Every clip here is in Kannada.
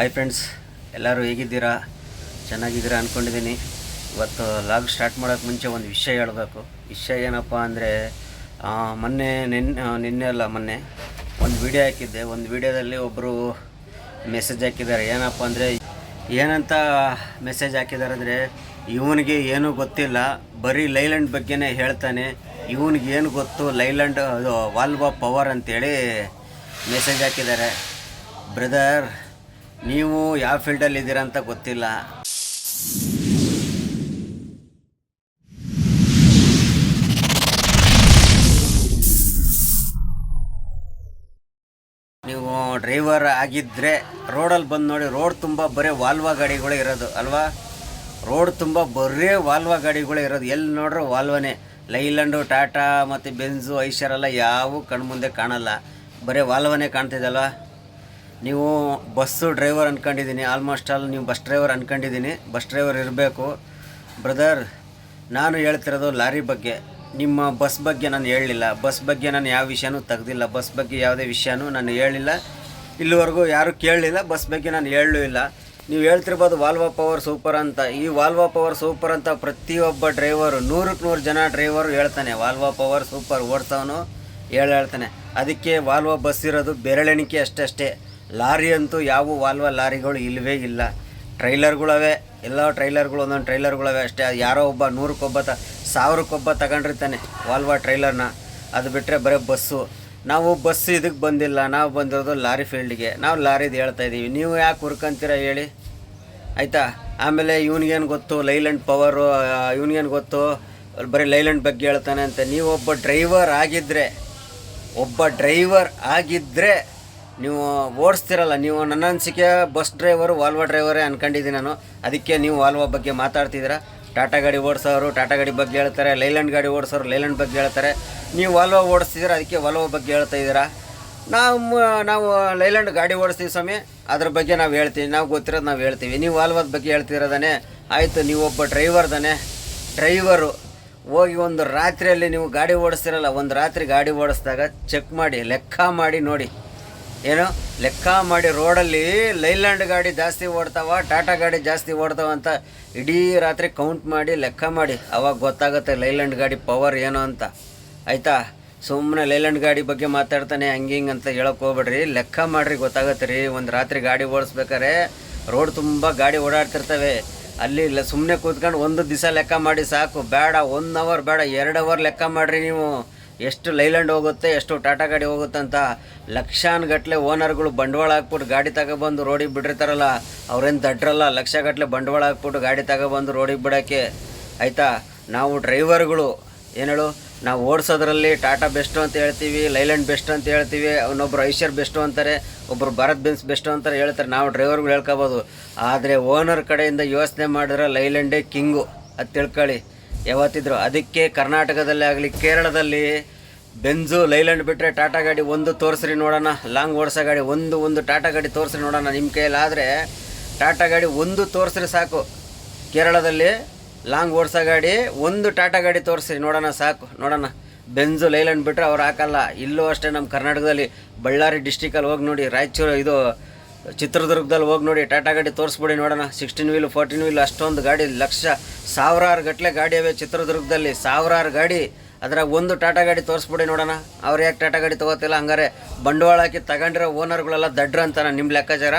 ಹಾಯ್ ಫ್ರೆಂಡ್ಸ್ ಎಲ್ಲರೂ ಹೇಗಿದ್ದೀರಾ? ಚೆನ್ನಾಗಿದ್ದೀರಾ ಅಂದ್ಕೊಂಡಿದ್ದೀನಿ ಇವತ್ತು ಲಾಗ್ ಸ್ಟಾರ್ಟ್ ಮಾಡೋಕ್ಕೆ ಮುಂಚೆ ಒಂದು ವಿಷಯ ಹೇಳಬೇಕು. ವಿಷಯ ಏನಪ್ಪ ಅಂದರೆ ಮೊನ್ನೆ ನಿನ್ನೆ ನಿನ್ನೆ ಅಲ್ಲ, ಮೊನ್ನೆ ಒಂದು ವಿಡಿಯೋ ಹಾಕಿದ್ದೆ. ಒಂದು ವಿಡಿಯೋದಲ್ಲಿ ಒಬ್ಬರು ಮೆಸೇಜ್ ಹಾಕಿದ್ದಾರೆ. ಏನಪ್ಪ ಅಂದರೆ, ಏನಂತ ಮೆಸೇಜ್ ಹಾಕಿದ್ದಾರೆ ಅಂದರೆ, ಇವನಿಗೆ ಏನೂ ಗೊತ್ತಿಲ್ಲ. ಬರೀ ಲೈಲ್ಯಾಂಡ್ ಬಗ್ಗೆನೇ ಹೇಳ್ತಾನೆ. ಇವನಿಗೆ ಏನು ಗೊತ್ತು? ಲೈಲ್ಯಾಂಡ್ ಅದು ವಾಲ್ವ್ ಪವರ್ ಅಂತೇಳಿ ಮೆಸೇಜ್ ಹಾಕಿದ್ದಾರೆ. ಬ್ರದರ್ ನೀವು ಯಾವ ಫೀಲ್ಡಲ್ಲಿ ಇದ್ದೀರಾ ಅಂತ ಗೊತ್ತಿಲ್ಲ. ನೀವು ಡ್ರೈವರ್ ಆಗಿದ್ದರೆ ರೋಡಲ್ಲಿ ಬಂದು ನೋಡಿ, ರೋಡ್ ತುಂಬ ಬರೀ ವಾಲ್ವಾ ಗಾಡಿಗಳೇ ಇರೋದು, ಅಲ್ವಾ? ರೋಡ್ ತುಂಬ ಬರೀ ವಾಲ್ವಾ ಗಾಡಿಗಳೇ ಇರೋದು, ಎಲ್ಲಿ ನೋಡ್ರೆ ವಾಲ್ವನೇ. ಲೈಲ್ಯಾಂಡು ಟಾಟಾ ಮತ್ತು ಬೆನ್ಸು, ಐಷರ್ ಎಲ್ಲ ಯಾವೂ ಕಣ್ಮುಂದೆ ಕಾಣಲ್ಲ. ಬರೀ ವಾಲ್ವನೇ ಕಾಣ್ತಿದಲ್ವಾ ನೀವು ಬಸ್ಸು ಡ್ರೈವರ್ ಅಂದ್ಕೊಂಡಿದ್ದೀನಿ ಆಲ್ಮೋಸ್ಟ್ ಆಲ್ ನೀವು ಬಸ್ ಡ್ರೈವರ್ ಅಂದ್ಕೊಂಡಿದ್ದೀನಿ ಬಸ್ ಡ್ರೈವರ್ ಇರಬೇಕು. ಬ್ರದರ್ ನಾನು ಹೇಳ್ತಿರೋದು ಲಾರಿ ಬಗ್ಗೆ. ನಿಮ್ಮ ಬಸ್ ಬಗ್ಗೆ ನಾನು ಹೇಳಲಿಲ್ಲ. ಬಸ್ ಬಗ್ಗೆ ನಾನು ಯಾವ ವಿಷಯನೂ ತೆಗ್ದಿಲ್ಲ. ಬಸ್ ಬಗ್ಗೆ ಯಾವುದೇ ವಿಷಯನೂ ನಾನು ಹೇಳಿಲ್ಲ. ಇಲ್ಲಿವರೆಗೂ ಯಾರೂ ಕೇಳಲಿಲ್ಲ. ಬಸ್ ಬಗ್ಗೆ ನಾನು ಹೇಳಲೂ ಇಲ್ಲ. ನೀವು ಹೇಳ್ತಿರ್ಬೋದು ವಾಲ್ವಾ ಪವರ್ ಸೂಪರ್ ಅಂತ. ಈ ವಾಲ್ವಾ ಪವರ್ ಸೂಪರ್ ಅಂತ ಪ್ರತಿಯೊಬ್ಬ ಡ್ರೈವರು ನೂರಕ್ಕೆ ನೂರು ಜನ ಡ್ರೈವರು ಹೇಳ್ತಾನೆ. ವಾಲ್ವಾ ಪವರ್ ಸೂಪರ್ ಓಡ್ತಾವನು ಹೇಳಿ ಹೇಳ್ತಾನೆ. ಅದಕ್ಕೆ ವಾಲ್ವಾ ಬಸ್ ಇರೋದು ಬೆರಳೆಣಿಕೆ ಅಷ್ಟಷ್ಟೇ ಲಾರಿ ಅಂತೂ ಯಾವ ವಾಲ್ವ ಲಾರಿಗಳು ಇಲ್ಲವೇ ಇಲ್ಲ. ಟ್ರೈಲರ್ಗಳವೆ, ಎಲ್ಲ ಟ್ರೈಲರ್ಗಳು, ಒಂದೊಂದು ಟ್ರೈಲರ್ಗಳವೆ ಅಷ್ಟೇ. ಅದು ಯಾರೋ ಒಬ್ಬ ನೂರಕ್ಕೊಬ್ಬ ತ, ಸಾವಿರಕ್ಕೊಬ್ಬ ತಗೊಂಡಿರ್ತಾನೆ ವಾಲ್ವಾ ಟ್ರೈಲರ್ನ. ಅದು ಬಿಟ್ಟರೆ ಬರೀ ಬಸ್ಸು. ನಾವು ಬಸ್ ಇದಕ್ಕೆ ಬಂದಿಲ್ಲ. ನಾವು ಬಂದಿರೋದು ಲಾರಿ ಫೀಲ್ಡಿಗೆ. ನಾವು ಲಾರಿದು ಹೇಳ್ತಾ ಇದ್ದೀವಿ. ನೀವು ಯಾಕೆ ಹುರ್ಕಂತೀರ ಹೇಳಿ? ಆಯಿತಾ? ಆಮೇಲೆ ಇವ್ನಿಗೇನು ಗೊತ್ತು? ಲೈಲ್ಯಾಂಡ್ ಪವರು ಇವ್ನಿಗೇನು ಗೊತ್ತು? ಬರೀ ಲೈಲ್ಯಾಂಡ್ ಬಗ್ಗೆ ಹೇಳ್ತಾನೆ ಅಂತ. ನೀವು ಒಬ್ಬ ಡ್ರೈವರ್ ಆಗಿದ್ದರೆ ಒಬ್ಬ ಡ್ರೈವರ್ ಆಗಿದ್ದರೆ ನೀವು ಓಡಿಸ್ತಿರಲ್ಲ, ನೀವು ನನ್ನ ಅನಿಸಿಕೆ ಬಸ್ ಡ್ರೈವರು ವಾಲ್ವಾ ಡ್ರೈವರೇ ಅನ್ಕೊಂಡಿದ್ದೀನಿ ನಾನು. ಅದಕ್ಕೆ ನೀವು ವಾಲ್ವಾ ಬಗ್ಗೆ ಮಾತಾಡ್ತಿದ್ದೀರಾ? ಟಾಟಾ ಗಾಡಿ ಓಡಿಸೋರು ಟಾಟಾ ಗಾಡಿ ಬಗ್ಗೆ ಹೇಳ್ತಾರೆ ಲೈಲ್ಯಾಂಡ್ ಗಾಡಿ ಓಡಿಸೋರು ಲೈಲ್ಯಾಂಡ್ ಬಗ್ಗೆ ಹೇಳ್ತಾರೆ. ನೀವು ವಾಲ್ವಾ ಓಡಿಸ್ತಿದ್ದೀರಾ, ಅದಕ್ಕೆ ವಾಲ್ವಾ ಬಗ್ಗೆ ಹೇಳ್ತಾ ಇದ್ದೀರಾ? ನಾವು ನಾವು ಲೈಲ್ಯಾಂಡ್ ಗಾಡಿ ಓಡಿಸ್ತೀವಿ ಸ್ವಾಮಿ. ಅದ್ರ ಬಗ್ಗೆ ನಾವು ಹೇಳ್ತೀವಿ, ನಾವು ಗೊತ್ತಿರೋದು ನಾವು ಹೇಳ್ತೀವಿ. ನೀವು ವಾಲ್ವಾದ ಬಗ್ಗೆ ಹೇಳ್ತಿರೋದಾನೆ ಆಯಿತು, ನೀವು ಒಬ್ಬ ಡ್ರೈವರ್ ಡ್ರೈವರ್ದಾನೆ ಡ್ರೈವರು ಹೋಗಿ ಒಂದು ರಾತ್ರಿಯಲ್ಲಿ ನೀವು ಗಾಡಿ ಓಡಿಸ್ತಿರಲ್ಲ, ಒಂದು ರಾತ್ರಿ ಗಾಡಿ ಓಡಿಸ್ದಾಗ ಚೆಕ್ ಮಾಡಿ, ಲೆಕ್ಕ ಮಾಡಿ ನೋಡಿ. ಏನು? ಲೆಕ್ಕ ಮಾಡಿ ರೋಡಲ್ಲಿ ಲೈಲ್ಯಾಂಡ್ ಗಾಡಿ ಜಾಸ್ತಿ ಓಡ್ತಾವ, ಟಾಟಾ ಗಾಡಿ ಜಾಸ್ತಿ ಓಡ್ತಾವ ಅಂತ ಇಡೀ ರಾತ್ರಿ ಕೌಂಟ್ ಮಾಡಿ ಲೆಕ್ಕ ಮಾಡಿ. ಅವಾಗ ಗೊತ್ತಾಗುತ್ತೆ ಲೈಲ್ಯಾಂಡ್ ಗಾಡಿ ಪವರ್ ಏನು ಅಂತ. ಆಯಿತಾ? ಸುಮ್ಮನೆ ಲೈಲ್ಯಾಂಡ್ ಗಾಡಿ ಬಗ್ಗೆ ಮಾತಾಡ್ತಾನೆ, ಹಂಗೆ ಹಿಂಗೆ ಅಂತ ಹೇಳಕ್ಕೆ ಹೋಗ್ಬೇಡ್ರಿ. ಲೆಕ್ಕ ಮಾಡಿರಿ, ಗೊತ್ತಾಗತ್ತೆ ರೀ. ಒಂದು ರಾತ್ರಿ ಗಾಡಿ ಓಡಿಸ್ಬೇಕಾರೆ ರೋಡ್ ತುಂಬ ಗಾಡಿ ಓಡಾಡ್ತಿರ್ತವೆ. ಅಲ್ಲಿ ಇಲ್ಲ ಸುಮ್ಮನೆ ಕೂತ್ಕೊಂಡು ಒಂದು ದಿವಸ ಲೆಕ್ಕ ಮಾಡಿ ಸಾಕು. ಬೇಡ ಒನ್ ಅವರ್ ಬೇಡ, ಎರಡು ಅವರ್ ಲೆಕ್ಕ ಮಾಡಿರಿ ನೀವು. ಎಷ್ಟು ಲೈಲ್ಯಾಂಡ್ ಹೋಗುತ್ತೆ, ಎಷ್ಟು ಟಾಟಾ ಗಾಡಿ ಹೋಗುತ್ತೆ ಅಂತ ಲಕ್ಷಾನುಗಟ್ಲೆ ಓನರ್ಗಳು ಬಂಡವಾಳ ಹಾಕ್ಬಿಟ್ಟು ಗಾಡಿ ತಗೊಬಂದು ರೋಡಿಗೆ ಬಿಟ್ಟಿರ್ತಾರಲ್ಲ, ಅವ್ರೇನು ದಡ್ರಲ್ಲ ಲಕ್ಷಗಟ್ಟಲೆ ಬಂಡವಾಳ ಹಾಕ್ಬಿಟ್ಟು ಗಾಡಿ ತಗೊಬಂದು ರೋಡಿಗೆ ಬಿಡೋಕ್ಕೆ. ಆಯಿತಾ? ನಾವು ಡ್ರೈವರ್ಗಳು ಏನು ಹೇಳು? ನಾವು ಓಡಿಸೋದ್ರಲ್ಲಿ ಟಾಟಾ ಬೆಸ್ಟು ಅಂತ ಹೇಳ್ತೀವಿ, ಲೈಲ್ಯಾಂಡ್ ಬೆಸ್ಟ್ ಅಂತ ಹೇಳ್ತೀವಿ ಅವನೊಬ್ರು ಐಶ್ವರ್ ಬೆಸ್ಟು ಅಂತಾರೆ ಒಬ್ಬರು ಭಾರತ್ ಬೆನ್ಸ್ ಬೆಸ್ಟು ಅಂತಾರೆ ಹೇಳ್ತಾರೆ, ನಾವು ಡ್ರೈವರ್ಗಳು ಹೇಳ್ಕೊಬೋದು. ಆದರೆ ಓನರ್ ಕಡೆಯಿಂದ ಯೋಚನೆ ಮಾಡಿದ್ರೆ ಲೈಲ್ಯಾಂಡೇ ಕಿಂಗು, ಅದು ತಿಳ್ಕೊಳ್ಳಿ. ಯಾವತ್ತಿದ್ರು ಅದಕ್ಕೆ ಕರ್ನಾಟಕದಲ್ಲಿ ಆಗಲಿ, ಕೇರಳದಲ್ಲಿ ಬೆಂಜು ಲೈಲ್ಯಾಂಡ್ ಬಿಟ್ಟರೆ ಟಾಟಾ ಗಾಡಿ ಒಂದು ತೋರಿಸ್ರಿ ನೋಡೋಣ, ಲಾಂಗ್ ಓಡಿಸೋ ಗಾಡಿ ಒಂದು ಒಂದು ಟಾಟಾ ಗಾಡಿ ತೋರಿಸ್ರಿ ನೋಡೋಣ ನಿಮ್ಮ ಕೈಯಲ್ಲಾದರೆ ಟಾಟಾ ಗಾಡಿ ಒಂದು ತೋರಿಸ್ರಿ ಸಾಕು. ಕೇರಳದಲ್ಲಿ ಲಾಂಗ್ ಓಡಿಸೋ ಗಾಡಿ ಒಂದು ಟಾಟಾ ಗಾಡಿ ತೋರಿಸ್ರಿ ನೋಡೋಣ ಸಾಕು, ನೋಡೋಣ. ಬೆಂಜು ಲೈಲ್ಯಾಂಡ್ ಬಿಟ್ಟರೆ ಅವ್ರು ಹಾಕಲ್ಲ, ಇಲ್ಲೂ ಅಷ್ಟೇ ನಮ್ಮ ಕರ್ನಾಟಕದಲ್ಲಿ ಬಳ್ಳಾರಿ ಡಿಸ್ಟಿಕಲ್ಲಿ ಹೋಗಿ ನೋಡಿ, ರಾಯಚೂರು ಇದು ಚಿತ್ರದುರ್ಗದಲ್ಲಿ ಹೋಗಿ ನೋಡಿ, ಟಾಟಾ ಗಾಡಿ ತೋರಿಸ್ಬಿಡಿ ನೋಡೋಣ. ಸಿಕ್ಸ್ಟೀನ್ ವೀಲ್ ಫೋರ್ಟೀನ್ ವೀಲ್ ಅಷ್ಟೊಂದು ಗಾಡಿ, ಲಕ್ಷ ಸಾವಿರಾರು ಗಟ್ಟಲೆ ಗಾಡಿ ಅವೆ ಚಿತ್ರದುರ್ಗದಲ್ಲಿ. ಸಾವಿರಾರು ಗಾಡಿ. ಅದ್ರಾಗ ಒಂದು ಟಾಟಾ ಗಾಡಿ ತೋರಿಸ್ಬಿಡಿ ನೋಡೋಣ. ಅವ್ರು ಯಾಕೆ ಟಾಟಾ ಗಾಡಿ ತೊಗೋತಿಲ್ಲ? ಹಂಗಾರೆ ಬಂಡವಾಳ ಹಾಕಿ ತಗೊಂಡಿರೋ ಓನರ್ಗಳೆಲ್ಲ ದಡ್ರ ಅಂತಾನ ನಿಮ್ಮ ಲೆಕ್ಕಾಚಾರ?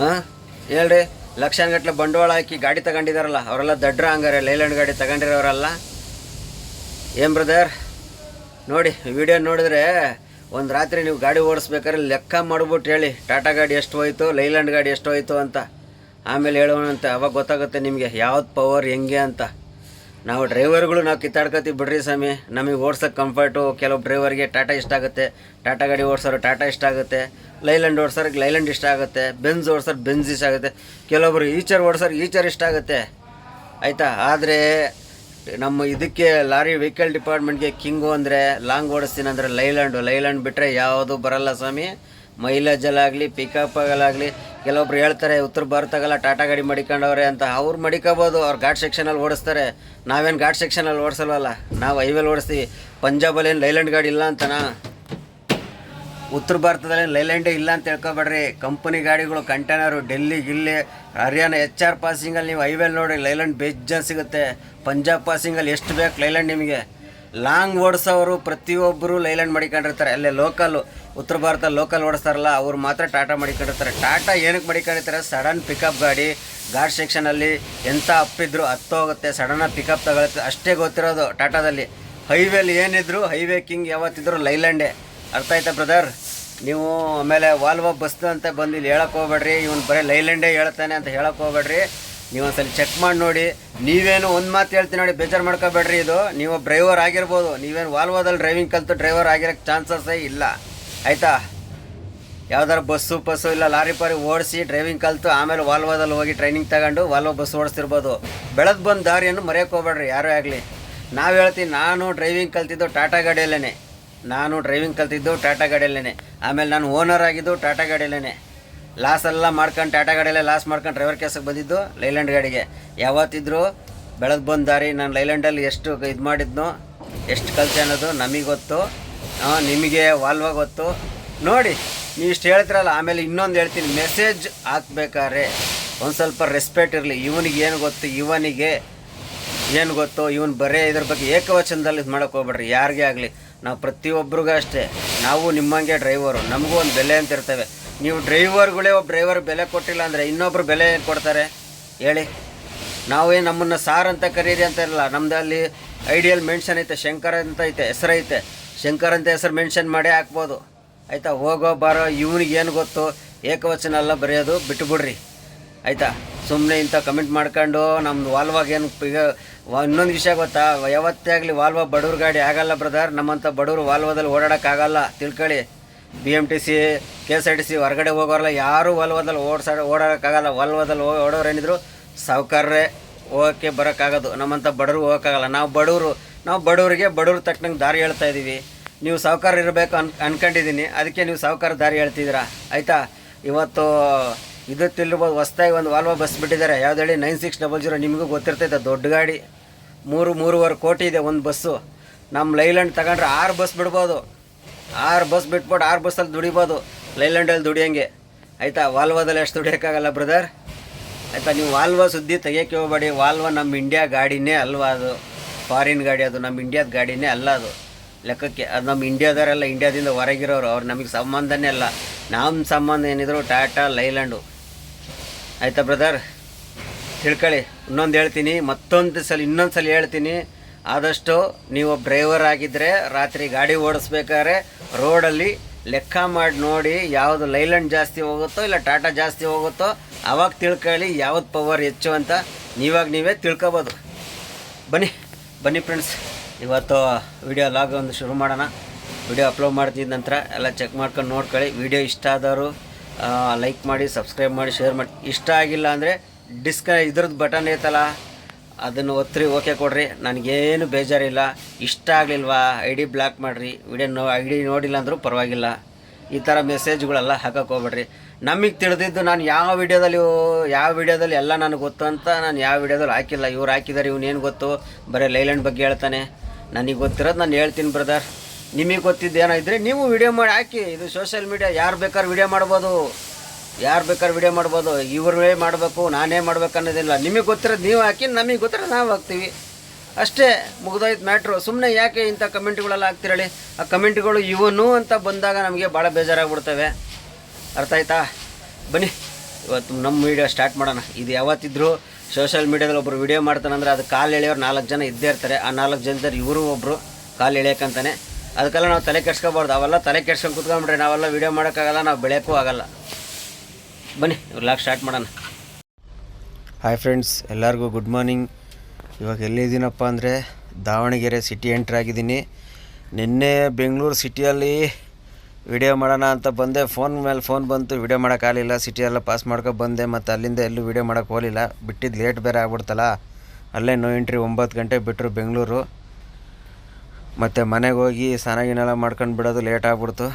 ಹಾಂ? ಹೇಳ್ರಿ. ಲಕ್ಷಾನುಗಟ್ಲೆ ಬಂಡವಾಳ ಹಾಕಿ ಗಾಡಿ ತಗೊಂಡಿದಾರಲ್ಲ, ಅವರೆಲ್ಲ ದಡ್ರ ಹಂಗಾರೆ ಲೈಲ್ಯಾಂಡ್ ಗಾಡಿ ತಗೊಂಡಿರೋರಲ್ಲ. ಏನು ಬ್ರದರ್ ನೋಡಿ ವಿಡಿಯೋ ನೋಡಿದ್ರೆ ಒಂದು ರಾತ್ರಿ ನೀವು ಗಾಡಿ ಓಡಿಸ್ಬೇಕಾದ್ರೆ ಲೆಕ್ಕ ಮಾಡ್ಬಿಟ್ಟು ಹೇಳಿ, ಟಾಟಾ ಗಾಡಿ ಎಷ್ಟು ಹೋಯಿತು, ಲೈಲ್ಯಾಂಡ್ ಗಾಡಿ ಎಷ್ಟು ಹೋಯ್ತು ಅಂತ. ಆಮೇಲೆ ಹೇಳೋಣ ಅಂತ, ಅವಾಗ ಗೊತ್ತಾಗುತ್ತೆ ನಿಮಗೆ ಯಾವ್ದು ಪವರ್ ಹೆಂಗೆ ಅಂತ. ನಾವು ಡ್ರೈವರ್ಗಳು ನಾವು ಕಿತ್ತಾಡ್ಕೊತೀವಿ ಬಿಡ್ರಿ ಸ್ವಾಮಿ. ನಮಗೆ ಓಡ್ಸೋಕ್ಕೆ ಕಂಫರ್ಟು ಕೆಲವು ಡ್ರೈವರ್ಗೆ ಟಾಟಾ ಇಷ್ಟ ಆಗುತ್ತೆ, ಟಾಟಾ ಗಾಡಿ ಓಡಿಸೋರು ಟಾಟಾ ಇಷ್ಟ ಆಗುತ್ತೆ, ಲೈಲ್ಯಾಂಡ್ ಓಡಿಸೋರಿಗೆ ಲೈಲ್ಯಾಂಡ್ ಇಷ್ಟ ಆಗುತ್ತೆ ಬೆನ್ಸ್ ಓಡಿಸೋರು ಬೆನ್ಸ್ ಇಷ್ಟ ಆಗುತ್ತೆ ಕೆಲವೊಬ್ಬರು ಈಚರ್ ಓಡಿಸೋರು ಈಚರ್ ಇಷ್ಟ ಆಗುತ್ತೆ. ಆಯಿತಾ? ಆದರೆ ನಮ್ಮ ಇದಕ್ಕೆ ಲಾರಿ ವೆಹಿಕಲ್ ಡಿಪಾರ್ಟ್ಮೆಂಟ್ಗೆ ಕಿಂಗು ಅಂದರೆ ಲಾಂಗ್ ಓಡಿಸ್ತೀನಿ ಅಂದರೆ ಲೈಲ್ಯಾಂಡು ಲೈಲ್ಯಾಂಡ್ ಬಿಟ್ಟರೆ ಯಾವುದು ಬರಲ್ಲ ಸ್ವಾಮಿ. ಮೈಲೇಜಲ್ಲಾಗಲಿ ಪಿಕಪ್ಪಲ್ಲಾಗಲಿ ಕೆಲವೊಬ್ರು ಹೇಳ್ತಾರೆ, ಉತ್ತರ ಭಾರತಗೆಲ್ಲ ಟಾಟಾ ಗಾಡಿ ಮಡಿಕೊಂಡವ್ರೆ ಅಂತ. ಅವ್ರು ಮಡಿಕೋಬೋದು, ಅವ್ರು ಘಾಟ್ ಸೆಕ್ಷನಲ್ಲಿ ಓಡಿಸ್ತಾರೆ. ನಾವೇನು ಘಾಟ್ ಸೆಕ್ಷನಲ್ಲಿ ಓಡಿಸಲ್ವಲ್ಲ? ನಾವು ಹೈವೇಲಿ ಓಡಿಸ್ತೀವಿ. ಪಂಜಾಬಲ್ಲಿ ಏನು ಲೈಲ್ಯಾಂಡ್ ಗಾಡಿ ಇಲ್ಲ ಅಂತನಾ? ಉತ್ತರ ಭಾರತದಲ್ಲಿ ಲೈಲ್ಯಾಂಡೇ ಇಲ್ಲ ಅಂತ ತಿಳ್ಕೊಬೇಡ್ರಿ. ಕಂಪನಿ ಗಾಡಿಗಳು, ಕಂಟೈನರು, ಡೆಲ್ಲಿ, ಗಿಲ್ಲಿ, ಹರಿಯಾಣ ಎಚ್ ಆರ್ ಪಾಸಿಂಗಲ್ಲಿ ನೀವು ಹೈವೇಲಿ ನೋಡಿ ಲೈಲ್ಯಾಂಡ್ ಬೇಜಾನ್ ಸಿಗುತ್ತೆ. ಪಂಜಾಬ್ ಪಾಸಿಂಗಲ್ಲಿ ಎಷ್ಟು ಬೇಕು ಲೈಲ್ಯಾಂಡ್ ನಿಮಗೆ. ಲಾಂಗ್ ಓಡಿಸೋರು ಪ್ರತಿಯೊಬ್ಬರು ಲೈಲ್ಯಾಂಡ್ ಮಾಡಿಕೊಂಡಿರ್ತಾರೆ. ಅಲ್ಲೇ ಲೋಕಲ್ ಉತ್ತರ ಭಾರತ ಲೋಕಲ್ ಓಡಿಸ್ತಾರಲ್ಲ, ಅವ್ರು ಮಾತ್ರ ಟಾಟಾ ಮಾಡಿಕೊಂಡಿರ್ತಾರೆ. ಟಾಟಾ ಏನಕ್ಕೆ ಮಾಡಿಕೊಂಡಿರ್ತಾರೆ? ಸಡನ್ ಪಿಕಪ್ ಗಾಡಿ, ಗಾಡ್ ಸೆಕ್ಷನಲ್ಲಿ ಎಂಥ ಅಪ್ಪಿದ್ರು ಹತ್ತೋಗುತ್ತೆ ಸಡನ್ನಾಗಿ ಪಿಕಪ್ ತಗೊಳುತ್ತೆ. ಅಷ್ಟೇ ಗೊತ್ತಿರೋದು ಟಾಟಾದಲ್ಲಿ ಹೈವೇಲಿ ಏನಿದ್ರು ಹೈವೇ ಕಿಂಗ್ ಯಾವತ್ತಿದ್ರು ಲೈಲ್ಯಾಂಡೇ. ಅರ್ಥ ಆಯ್ತಾ ಬ್ರದರ್ ನೀವು ಆಮೇಲೆ ವಾಲ್ವ ಬಸ್ ಅಂತ ಬಂದು ಇಲ್ಲಿ ಹೇಳಕ್ಕೆ ಹೋಗ್ಬೇಡ್ರಿ. ಇವನು ಬರೀ ಲೈಲ್ಯಾಂಡೇ ಹೇಳ್ತಾನೆ ಅಂತ ಹೇಳಕ್ಕೆ ಹೋಗ್ಬೇಡ್ರಿ. ನೀವು ಒಂದ್ಸಲ ಚೆಕ್ ಮಾಡಿ ನೋಡಿ. ನೀವೇನು ಒಂದು ಮಾತು ಹೇಳ್ತೀನಿ ನೋಡಿ, ಬೇಜಾರು ಮಾಡ್ಕೋಬೇಡ್ರಿ ಇದು. ನೀವು ಡ್ರೈವರ್ ಆಗಿರ್ಬೋದು. ನೀವೇನು ವಾಲ್ವೋದಲ್ಲಿ ಡ್ರೈವಿಂಗ್ ಕಲಿತು ಡ್ರೈವರ್ ಆಗಿರೋಕ್ಕೆ ಚಾನ್ಸಸ್ಸೇ ಇಲ್ಲ. ಆಯಿತಾ? ಯಾವ್ದಾರು ಬಸ್ಸು ಬಸ್ಸು ಇಲ್ಲ, ಲಾರಿ ಪಾರಿ ಓಡಿಸಿ ಡ್ರೈವಿಂಗ್ ಕಲಿತು ಆಮೇಲೆ ವಾಲ್ವೋದಲ್ಲಿ ಹೋಗಿ ಟ್ರೈನಿಂಗ್ ತಗೊಂಡು ವಾಲ್ವ ಬಸ್ ಓಡಿಸ್ತಿರ್ಬೋದು. ಬೆಳೆದು ಬಂದು ದಾರಿಯನ್ನು ಮರೆಯೋಕೆ ಹೋಗ್ಬೇಡ್ರಿ, ಯಾರೇ ಆಗಲಿ. ನಾವು ಹೇಳ್ತೀನಿ, ನಾನು ಡ್ರೈವಿಂಗ್ ಕಲ್ತಿದ್ದು ಟಾಟಾ ಗಾಡಿಯಲ್ಲೇ ನಾನು ಡ್ರೈವಿಂಗ್ ಕಲ್ತಿದ್ದು ಟಾಟಾ ಗಾಡಿಯಲ್ಲೇ ಆಮೇಲೆ ನಾನು ಓನರ್ ಆಗಿದ್ದು ಟಾಟಾ ಗಾಡಿಯಲ್ಲೇ ಲಾಸ್ ಎಲ್ಲ ಮಾಡ್ಕೊಂಡು ಟಾಟಾ ಗಾಡಿಯಲ್ಲೇ ಲಾಸ್ ಮಾಡ್ಕೊಂಡು ಡ್ರೈವರ್ ಕೆಲಸಕ್ಕೆ ಬಂದಿದ್ದು ಲೈಲ್ಯಾಂಡ್ ಗಾಡಿಗೆ. ಯಾವತ್ತಿದ್ರು ಬೆಳೆದು ಬಂದ ದಾರಿ ನಾನು ಲೈಲ್ಯಾಂಡಲ್ಲಿ ಎಷ್ಟು ಇದು ಮಾಡಿದ್ನೋ, ಎಷ್ಟು ಕಲಿತೆ ಅನ್ನೋದು ನಮಗೆ ಗೊತ್ತು. ನಿಮಗೆ ವಾಲ್ವಾಗ ಗೊತ್ತು. ನೋಡಿ, ನೀವು ಇಷ್ಟು ಹೇಳ್ತಿರಲ್ಲ, ಆಮೇಲೆ ಇನ್ನೊಂದು ಹೇಳ್ತೀನಿ. ಮೆಸೇಜ್ ಹಾಕ್ಬೇಕಾದ್ರೆ ಒಂದು ಸ್ವಲ್ಪ ರೆಸ್ಪೆಕ್ಟ್ ಇರಲಿ. ಇವನಿಗೆ ಏನು ಗೊತ್ತು, ಇವನಿಗೆ ಏನು ಗೊತ್ತು, ಇವನು ಬರೇ ಇದ್ರ ಬಗ್ಗೆ ಏಕವಚನದಲ್ಲಿ ಇದು ಮಾಡೋಕೆ ಹೋಗ್ಬೇಡ್ರಿ. ಯಾರಿಗೇ ಆಗಲಿ. ನಾವು ಪ್ರತಿಯೊಬ್ಬರಿಗೂ ಅಷ್ಟೇ. ನಾವು ನಿಮ್ಮಂಗೆ ಡ್ರೈವರು ನಮಗೂ ಒಂದು ಬೆಲೆ ಅಂತ ಇರ್ತೇವೆ. ನೀವು ಡ್ರೈವರ್ಗಳೇ ಒಬ್ಬ ಡ್ರೈವರ್ ಬೆಲೆ ಕೊಟ್ಟಿಲ್ಲ ಅಂದರೆ ಇನ್ನೊಬ್ರು ಬೆಲೆ ಏನು ಕೊಡ್ತಾರೆ? ಹೇಳಿ. ನಾವೇ ನಮ್ಮನ್ನು ಸಾರ್ ಅಂತ ಕರೀರಿ ಅಂತ ಇರಲ್ಲ. ನಮ್ದು ಅಲ್ಲಿ ಐಡಿಯಲ್ ಮೆನ್ಷನ್ ಐತೆ, ಶಂಕರ್ ಅಂತ ಐತೆ ಹೆಸರೈತೆ ಶಂಕರ್ ಅಂತ ಹೆಸರು ಮೆನ್ಷನ್ ಮಾಡೇ ಹಾಕ್ಬೋದು. ಆಯಿತಾ? ಹೋಗೋ ಬಾರೋ, ಇವನಿಗೆ ಏನು ಗೊತ್ತು? ಏಕವಚನ ಎಲ್ಲ ಬರೆಯೋದು ಬಿಟ್ಟುಬಿಡ್ರಿ ಆಯಿತಾ? ಸುಮ್ಮನೆ ಇಂಥ ಕಮೆಂಟ್ ಮಾಡ್ಕೊಂಡು ನಮ್ದು ವಾಲ್ವಾಗ ಏನು ಇನ್ನೊಂದು ವಿಷಯ ಗೊತ್ತಾ? ಯಾವತ್ತೇ ಆಗಲಿ ವಾಲ್ವ ಬಡವ್ರ ಗಾಡಿ ಆಗಲ್ಲ ಬ್ರದರ್ ನಮ್ಮಂಥ ಬಡವರು ವಾಲ್ವದಲ್ಲಿ ಓಡಾಡೋಕ್ಕಾಗಲ್ಲ. ತಿಳ್ಕೊಳ್ಳಿ. B M T C K S R T C ಹೊರಗಡೆ ಹೋಗೋರಲ್ಲ ಯಾರೂ ವಾಲ್ವದಲ್ಲಿ ಓಡ್ಸಾ ಓಡಾಡೋಕ್ಕಾಗಲ್ಲ. ವಾಲ್ವದಲ್ಲಿ ಹೋಗಿ ಓಡೋರು ಏನಿದ್ರು ಹೋಗೋಕ್ಕೆ ಬರೋಕ್ಕಾಗೋದು. ನಮ್ಮಂಥ ಬಡವರು ಹೋಗೋಕ್ಕಾಗಲ್ಲ. ನಾವು ಬಡವರು ನಾವು ಬಡವರಿಗೆ ಬಡವ್ರ ತಕ್ಕನಂಗೆ ದಾರಿ ಹೇಳ್ತಾ ಇದ್ದೀವಿ ನೀವು ಸಾವುಕಾರ ಇರಬೇಕು ಅನ್ ಅನ್ಕೊಂಡಿದ್ದೀನಿ ಅದಕ್ಕೆ ನೀವು ಸಾವುಕಾರ ದಾರಿ ಹೇಳ್ತಿದ್ದೀರಾ ಆಯಿತಾ? ಇವತ್ತು ಇದು ತಿಳ್ಬೋದು, ಹೊಸ್ದಾಗಿ ಒಂದು ವಾಲ್ವ ಬಸ್ ಬಿಟ್ಟಿದ್ದಾರೆ. ಯಾವ್ದು ಹೇಳಿ, ನೈನ್ ಸಿಕ್ಸ್ ಡಬಲ್ ಜೀರೋ ನಿಮಗೂ ಗೊತ್ತಿರ್ತೈತೆ. ದೊಡ್ಡ ಗಾಡಿ. ಮೂರು, ಮೂರುವರೆ ಕೋಟಿ ಇದೆ ಒಂದು ಬಸ್ಸು. ನಮ್ಮ ಲೈಲ್ಯಾಂಡ್ ತಗೊಂಡ್ರೆ ಆರು ಬಸ್ ಬಿಡ್ಬೋದು. ಆರು ಬಸ್ ಬಿಟ್ಬಿಟ್ಟು ಆರು ಬಸ್ಸಲ್ಲಿ ದುಡಿಬೋದು. ಲೈಲ್ಯಾಂಡಲ್ಲಿ ದುಡಿಯೋಂಗೆ. ಆಯಿತಾ? ವಾಲ್ವಾದಲ್ಲಿ ಅಷ್ಟು ದುಡಿಯೋಕ್ಕಾಗಲ್ಲ ಬ್ರದರ್ ಆಯಿತಾ? ನೀವು ವಾಲ್ವ ಸುದ್ದಿ ತೆಗಿಯೋಕ್ಕೆ ಹೋಗ್ಬೇಡಿ. ವಾಲ್ವಾ ನಮ್ಮ ಇಂಡಿಯಾ ಗಾಡಿನೇ ಅಲ್ವಾ ಅದು? ಫಾರಿನ್ ಗಾಡಿ ಅದು ನಮ್ಮ ಇಂಡಿಯಾದ ಗಾಡಿನೇ ಅಲ್ಲ ಅದು. ಲೆಕ್ಕಕ್ಕೆ ಅದು ನಮ್ಮ ಇಂಡಿಯಾದವರೆಲ್ಲ ಇಂಡಿಯಾದಿಂದ ಹೊರಗಿರೋರು. ಅವ್ರು ನಮಗೆ ಸಂಬಂಧನೇ ಅಲ್ಲ. ನಮ್ಮ ಸಂಬಂಧ ಏನಿದ್ರು ಟಾಟಾ, ಲೈಲ್ಯಾಂಡು. ಆಯಿತಾ ಬ್ರದರ್ ತಿಳ್ಕೊಳ್ಳಿ. ಇನ್ನೊಂದು ಹೇಳ್ತೀನಿ, ಮತ್ತೊಂದು ಸಲ, ಇನ್ನೊಂದು ಸಲ ಹೇಳ್ತೀನಿ. ಆದಷ್ಟು ನೀವು ಡ್ರೈವರ್ ಆಗಿದ್ದರೆ ರಾತ್ರಿ ಗಾಡಿ ಓಡಿಸ್ಬೇಕಾದ್ರೆ ರೋಡಲ್ಲಿ ಲೆಕ್ಕ ಮಾಡಿ ನೋಡಿ ಯಾವುದು ಲೈಲ್ಯಾಂಡ್ ಜಾಸ್ತಿ ಹೋಗುತ್ತೋ ಇಲ್ಲ ಟಾಟಾ ಜಾಸ್ತಿ ಹೋಗುತ್ತೋ ಆವಾಗ ತಿಳ್ಕೊಳ್ಳಿ ಯಾವ್ದು ಪವರ್ ಹೆಚ್ಚು ಅಂತ ನೀವಾಗ ನೀವೇ ತಿಳ್ಕೊಬೋದು. ಬನ್ನಿ ಬನ್ನಿ ಫ್ರೆಂಡ್ಸ್ ಇವತ್ತು ವಿಡಿಯೋ ಲಾಗ್ ಒಂದು ಶುರು ಮಾಡೋಣ. ವಿಡಿಯೋ ಅಪ್ಲೋಡ್ ಮಾಡ್ತಿದ್ದ ನಂತರ ಎಲ್ಲ ಚೆಕ್ ಮಾಡ್ಕೊಂಡು ನೋಡ್ಕೊಳ್ಳಿ. ವಿಡಿಯೋ ಇಷ್ಟ ಆದವರು ಲೈಕ್ ಮಾಡಿ ಸಬ್ಸ್ಕ್ರೈಬ್ ಮಾಡಿ ಶೇರ್ ಮಾಡಿ. ಇಷ್ಟ ಆಗಿಲ್ಲ ಅಂದರೆ ಡಿಸ್ಕ ಇದ್ರದ್ದು ಬಟನ್ ಐತಲ್ಲ, ಅದನ್ನು ಒತ್ತಿರಿ, ಓಕೆ ಕೊಡ್ರಿ. ನನಗೇನು ಬೇಜಾರಿಲ್ಲ. ಇಷ್ಟ ಆಗಲಿಲ್ವಾ? ಐ ಡಿ ಬ್ಲಾಕ್ ಮಾಡಿರಿ. ವಿಡಿಯೋ ನೋ ಐ ಡಿ ನೋಡಿಲ್ಲ ಅಂದರೂ ಪರವಾಗಿಲ್ಲ. ಈ ಥರ ಮೆಸೇಜ್ಗಳೆಲ್ಲ ಹಾಕಕ್ಕೆ ಹೋಗ್ಬೇಡ್ರಿ. ನಮಗೆ ತಿಳಿದಿದ್ದು ನಾನು ಯಾವ ವಿಡಿಯೋದಲ್ಲಿ ಯಾವ ವಿಡಿಯೋದಲ್ಲಿ ಎಲ್ಲ ನನಗೆ ಗೊತ್ತು ಅಂತ ನಾನು ಯಾವ ವಿಡಿಯೋದಲ್ಲಿ ಹಾಕಿಲ್ಲ. ಇವ್ರು ಹಾಕಿದ್ದಾರೆ ಇವನೇನು ಗೊತ್ತು? ಬರೀ ಲೈಲ್ಯಾಂಡ್ ಬಗ್ಗೆ ಹೇಳ್ತಾನೆ. ನನಗೆ ಗೊತ್ತಿರೋದು ನಾನು ಹೇಳ್ತೀನಿ, ಬ್ರದರ್. ನಿಮಗೆ ಗೊತ್ತಿದ್ದು ಏನೋ ನೀವು ವಿಡಿಯೋ ಮಾಡಿ ಹಾಕಿ. ಇದು ಸೋಷಿಯಲ್ ಮೀಡಿಯಾ, ಯಾರು ಬೇಕಾದ್ರೂ ವಿಡಿಯೋ ಮಾಡ್ಬೋದು. ಯಾರು ಬೇಕಾದ್ರೆ ವಿಡಿಯೋ ಮಾಡ್ಬೋದು, ಇವ್ರೇ ಮಾಡಬೇಕು, ನಾನೇ ಮಾಡ್ಬೇಕು ಅನ್ನೋದಿಲ್ಲ. ನಿಮಗೆ ಗೊತ್ತಿರೋದು ನೀವು ಹಾಕಿ ನಮಗೆ ಗೊತ್ತಿರೋದು ನಾವು ಹಾಕ್ತೀವಿ. ಅಷ್ಟೇ ಮುಗಿದೋಯ್ತು ಮ್ಯಾಟ್ರು. ಸುಮ್ಮನೆ ಯಾಕೆ ಇಂಥ ಕಮೆಂಟ್ಗಳೆಲ್ಲ ಹಾಕ್ತಿರಳಿ ಆ ಕಮೆಂಟ್ಗಳು ಇವನು ಅಂತ ಬಂದಾಗ ನಮಗೆ ಭಾಳ ಬೇಜಾರಾಗ್ಬಿಡ್ತವೆ. ಅರ್ಥ ಆಯ್ತಾ? ಬನ್ನಿ, ಇವತ್ತು ನಮ್ಮ ವೀಡಿಯೋ ಸ್ಟಾರ್ಟ್ ಮಾಡೋಣ. ಇದು ಯಾವತ್ತಿದ್ರು ಸೋಷಿಯಲ್ ಮೀಡ್ಯಾದಲ್ಲಿ ಒಬ್ಬರು ವಿಡಿಯೋ ಮಾಡ್ತಾನಂದ್ರೆ ಅದು ಕಾಲು ಎಳೆಯೋರು ನಾಲ್ಕು ಜನ ಇದ್ದೇ ಇರ್ತಾರೆ. ಆ ನಾಲ್ಕು ಜನದಲ್ಲಿ ಇವರು ಒಬ್ಬರು ಕಾಲು ಎಳೆಯೋಕ್ಕಂತಾನೆ. ಅದಕ್ಕೆಲ್ಲ ನಾವು ತಲೆ ಕೆಡ್ಸ್ಕೋಬಾರ್ದು. ಅವೆಲ್ಲ ತಲೆ ಕೆಡ್ಸ್ಕೊಂಡು ಕುತ್ಕೊಂಡ್ಬಿಟ್ರೆ ನಾವೆಲ್ಲ ವಿಡಿಯೋ ಮಾಡೋಕ್ಕಾಗಲ್ಲ, ನಾವು ಬೆಳೆಯೋಕ್ಕೂ ಆಗಲ್ಲ. ಬನ್ನಿ ಲಾಗ್ ಸ್ಟಾರ್ಟ್ ಮಾಡೋಣ. ಹಾಯ್ ಫ್ರೆಂಡ್ಸ್ ಎಲ್ಲರಿಗೂ ಗುಡ್ ಮಾರ್ನಿಂಗ್ ಇವಾಗ ಎಲ್ಲಿದ್ದೀನಪ್ಪ ಅಂದರೆ ದಾವಣಗೆರೆ ಸಿಟಿ ಎಂಟ್ರ್ ಆಗಿದ್ದೀನಿ. ನಿನ್ನೆ ಬೆಂಗಳೂರು ಸಿಟಿಯಲ್ಲಿ ವಿಡಿಯೋ ಮಾಡೋಣ ಅಂತ ಬಂದೆ. ಫೋನ್ ಮೇಲೆ ಫೋನ್ ಬಂತು ವಿಡಿಯೋ ಮಾಡೋಕ್ಕಾಗಲಿಲ್ಲ ಸಿಟಿಯೆಲ್ಲ ಪಾಸ್ ಮಾಡ್ಕೊಂಡು ಬಂದೆ, ಮತ್ತು ಅಲ್ಲಿಂದ ಎಲ್ಲೂ ವಿಡಿಯೋ ಮಾಡೋಕ್ಕೆ ಹೋಗಲಿಲ್ಲ. ಬಿಟ್ಟಿದ್ದು ಲೇಟ್ ಬೇರೆ ಆಗ್ಬಿಡ್ತಲ್ಲ. ಅಲ್ಲೇ ನೋ ಎಂಟ್ರಿ ಒಂಬತ್ತು ಗಂಟೆ ಬಿಟ್ಟರು ಬೆಂಗಳೂರು. ಮತ್ತು ಮನೆಗೆ ಹೋಗಿ ಸ್ನಾನ ಗಿನೆಲ್ಲ ಮಾಡ್ಕೊಂಡು ಬಿಡೋದು ಲೇಟ್ ಆಗ್ಬಿಡ್ತು.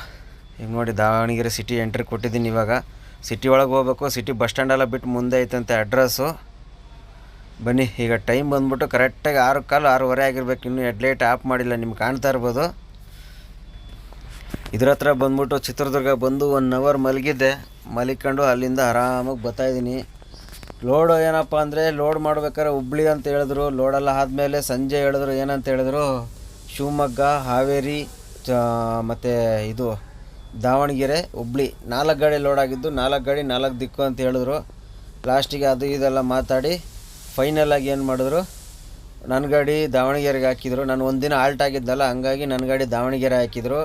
ಈಗ ನೋಡಿ ದಾವಣಗೆರೆ ಸಿಟಿ ಎಂಟ್ರಿ ಕೊಟ್ಟಿದ್ದೀನಿ ಇವಾಗ. ಸಿಟಿ ಒಳಗೆ ಹೋಗ್ಬೇಕು, ಸಿಟಿ ಬಸ್ ಸ್ಟ್ಯಾಂಡೆಲ್ಲ ಬಿಟ್ಟು ಮುಂದೆ ಐತಂತೆ ಅಡ್ರೆಸ್ಸು ಬನ್ನಿ, ಈಗ ಟೈಮ್ ಬಂದ್ಬಿಟ್ಟು ಕರೆಕ್ಟಾಗಿ ಆರು ಕಾಲು ಆರೂವರೆ ಆಗಿರ್ಬೇಕು. ಇನ್ನೂ ಹೆಡ್ಲೈಟ್ ಆಫ್ ಮಾಡಿಲ್ಲ, ನಿಮ್ಗೆ ಕಾಣ್ತಾ ಇರ್ಬೋದು. ಇದ್ರ ಹತ್ರ ಬಂದ್ಬಿಟ್ಟು ಚಿತ್ರದುರ್ಗ ಬಂದು ಒನ್ ಅವರ್ ಮಲಗಿದ್ದೆ ಮಲಿಕೊಂಡು ಅಲ್ಲಿಂದ ಆರಾಮಾಗಿ ಬರ್ತಾಯಿದ್ದೀನಿ ಲೋಡು ಏನಪ್ಪ ಅಂದರೆ ಲೋಡ್ ಮಾಡ್ಬೇಕಾದ್ರೆ ಹುಬ್ಳಿ ಅಂತ ಹೇಳಿದ್ರು. ಲೋಡೆಲ್ಲ ಆದಮೇಲೆ ಸಂಜೆ ಹೇಳಿದ್ರು. ಏನಂತ ಹೇಳಿದ್ರು? ಶಿವಮೊಗ್ಗ, ಹಾವೇರಿ ಚ ಮತ್ತು ಇದು ದಾವಣಗೆರೆ, ಹುಬ್ಳಿ. ನಾಲ್ಕು ಗಾಡಿ ಲೋಡ್ ಆಗಿದ್ದು ನಾಲ್ಕು ಗಾಡಿ, ನಾಲ್ಕು ದಿಕ್ಕು ಅಂತ ಹೇಳಿದ್ರು. ಲಾಸ್ಟಿಗೆ ಅದು ಇದೆಲ್ಲ ಮಾತಾಡಿ ಫೈನಲ್ ಆಗಿ ಏನು ಮಾಡಿದ್ರು? ನನ್ನ ಗಾಡಿ ದಾವಣಗೆರೆಗೆ ಹಾಕಿದ್ರು. ನಾನು ಒಂದಿನ ಆಲ್ಟ್ ಆಗಿದ್ದಲ್ಲ, ಹಂಗಾಗಿ ನನ್ನ ಗಾಡಿ ದಾವಣಗೆರೆ ಹಾಕಿದ್ರು.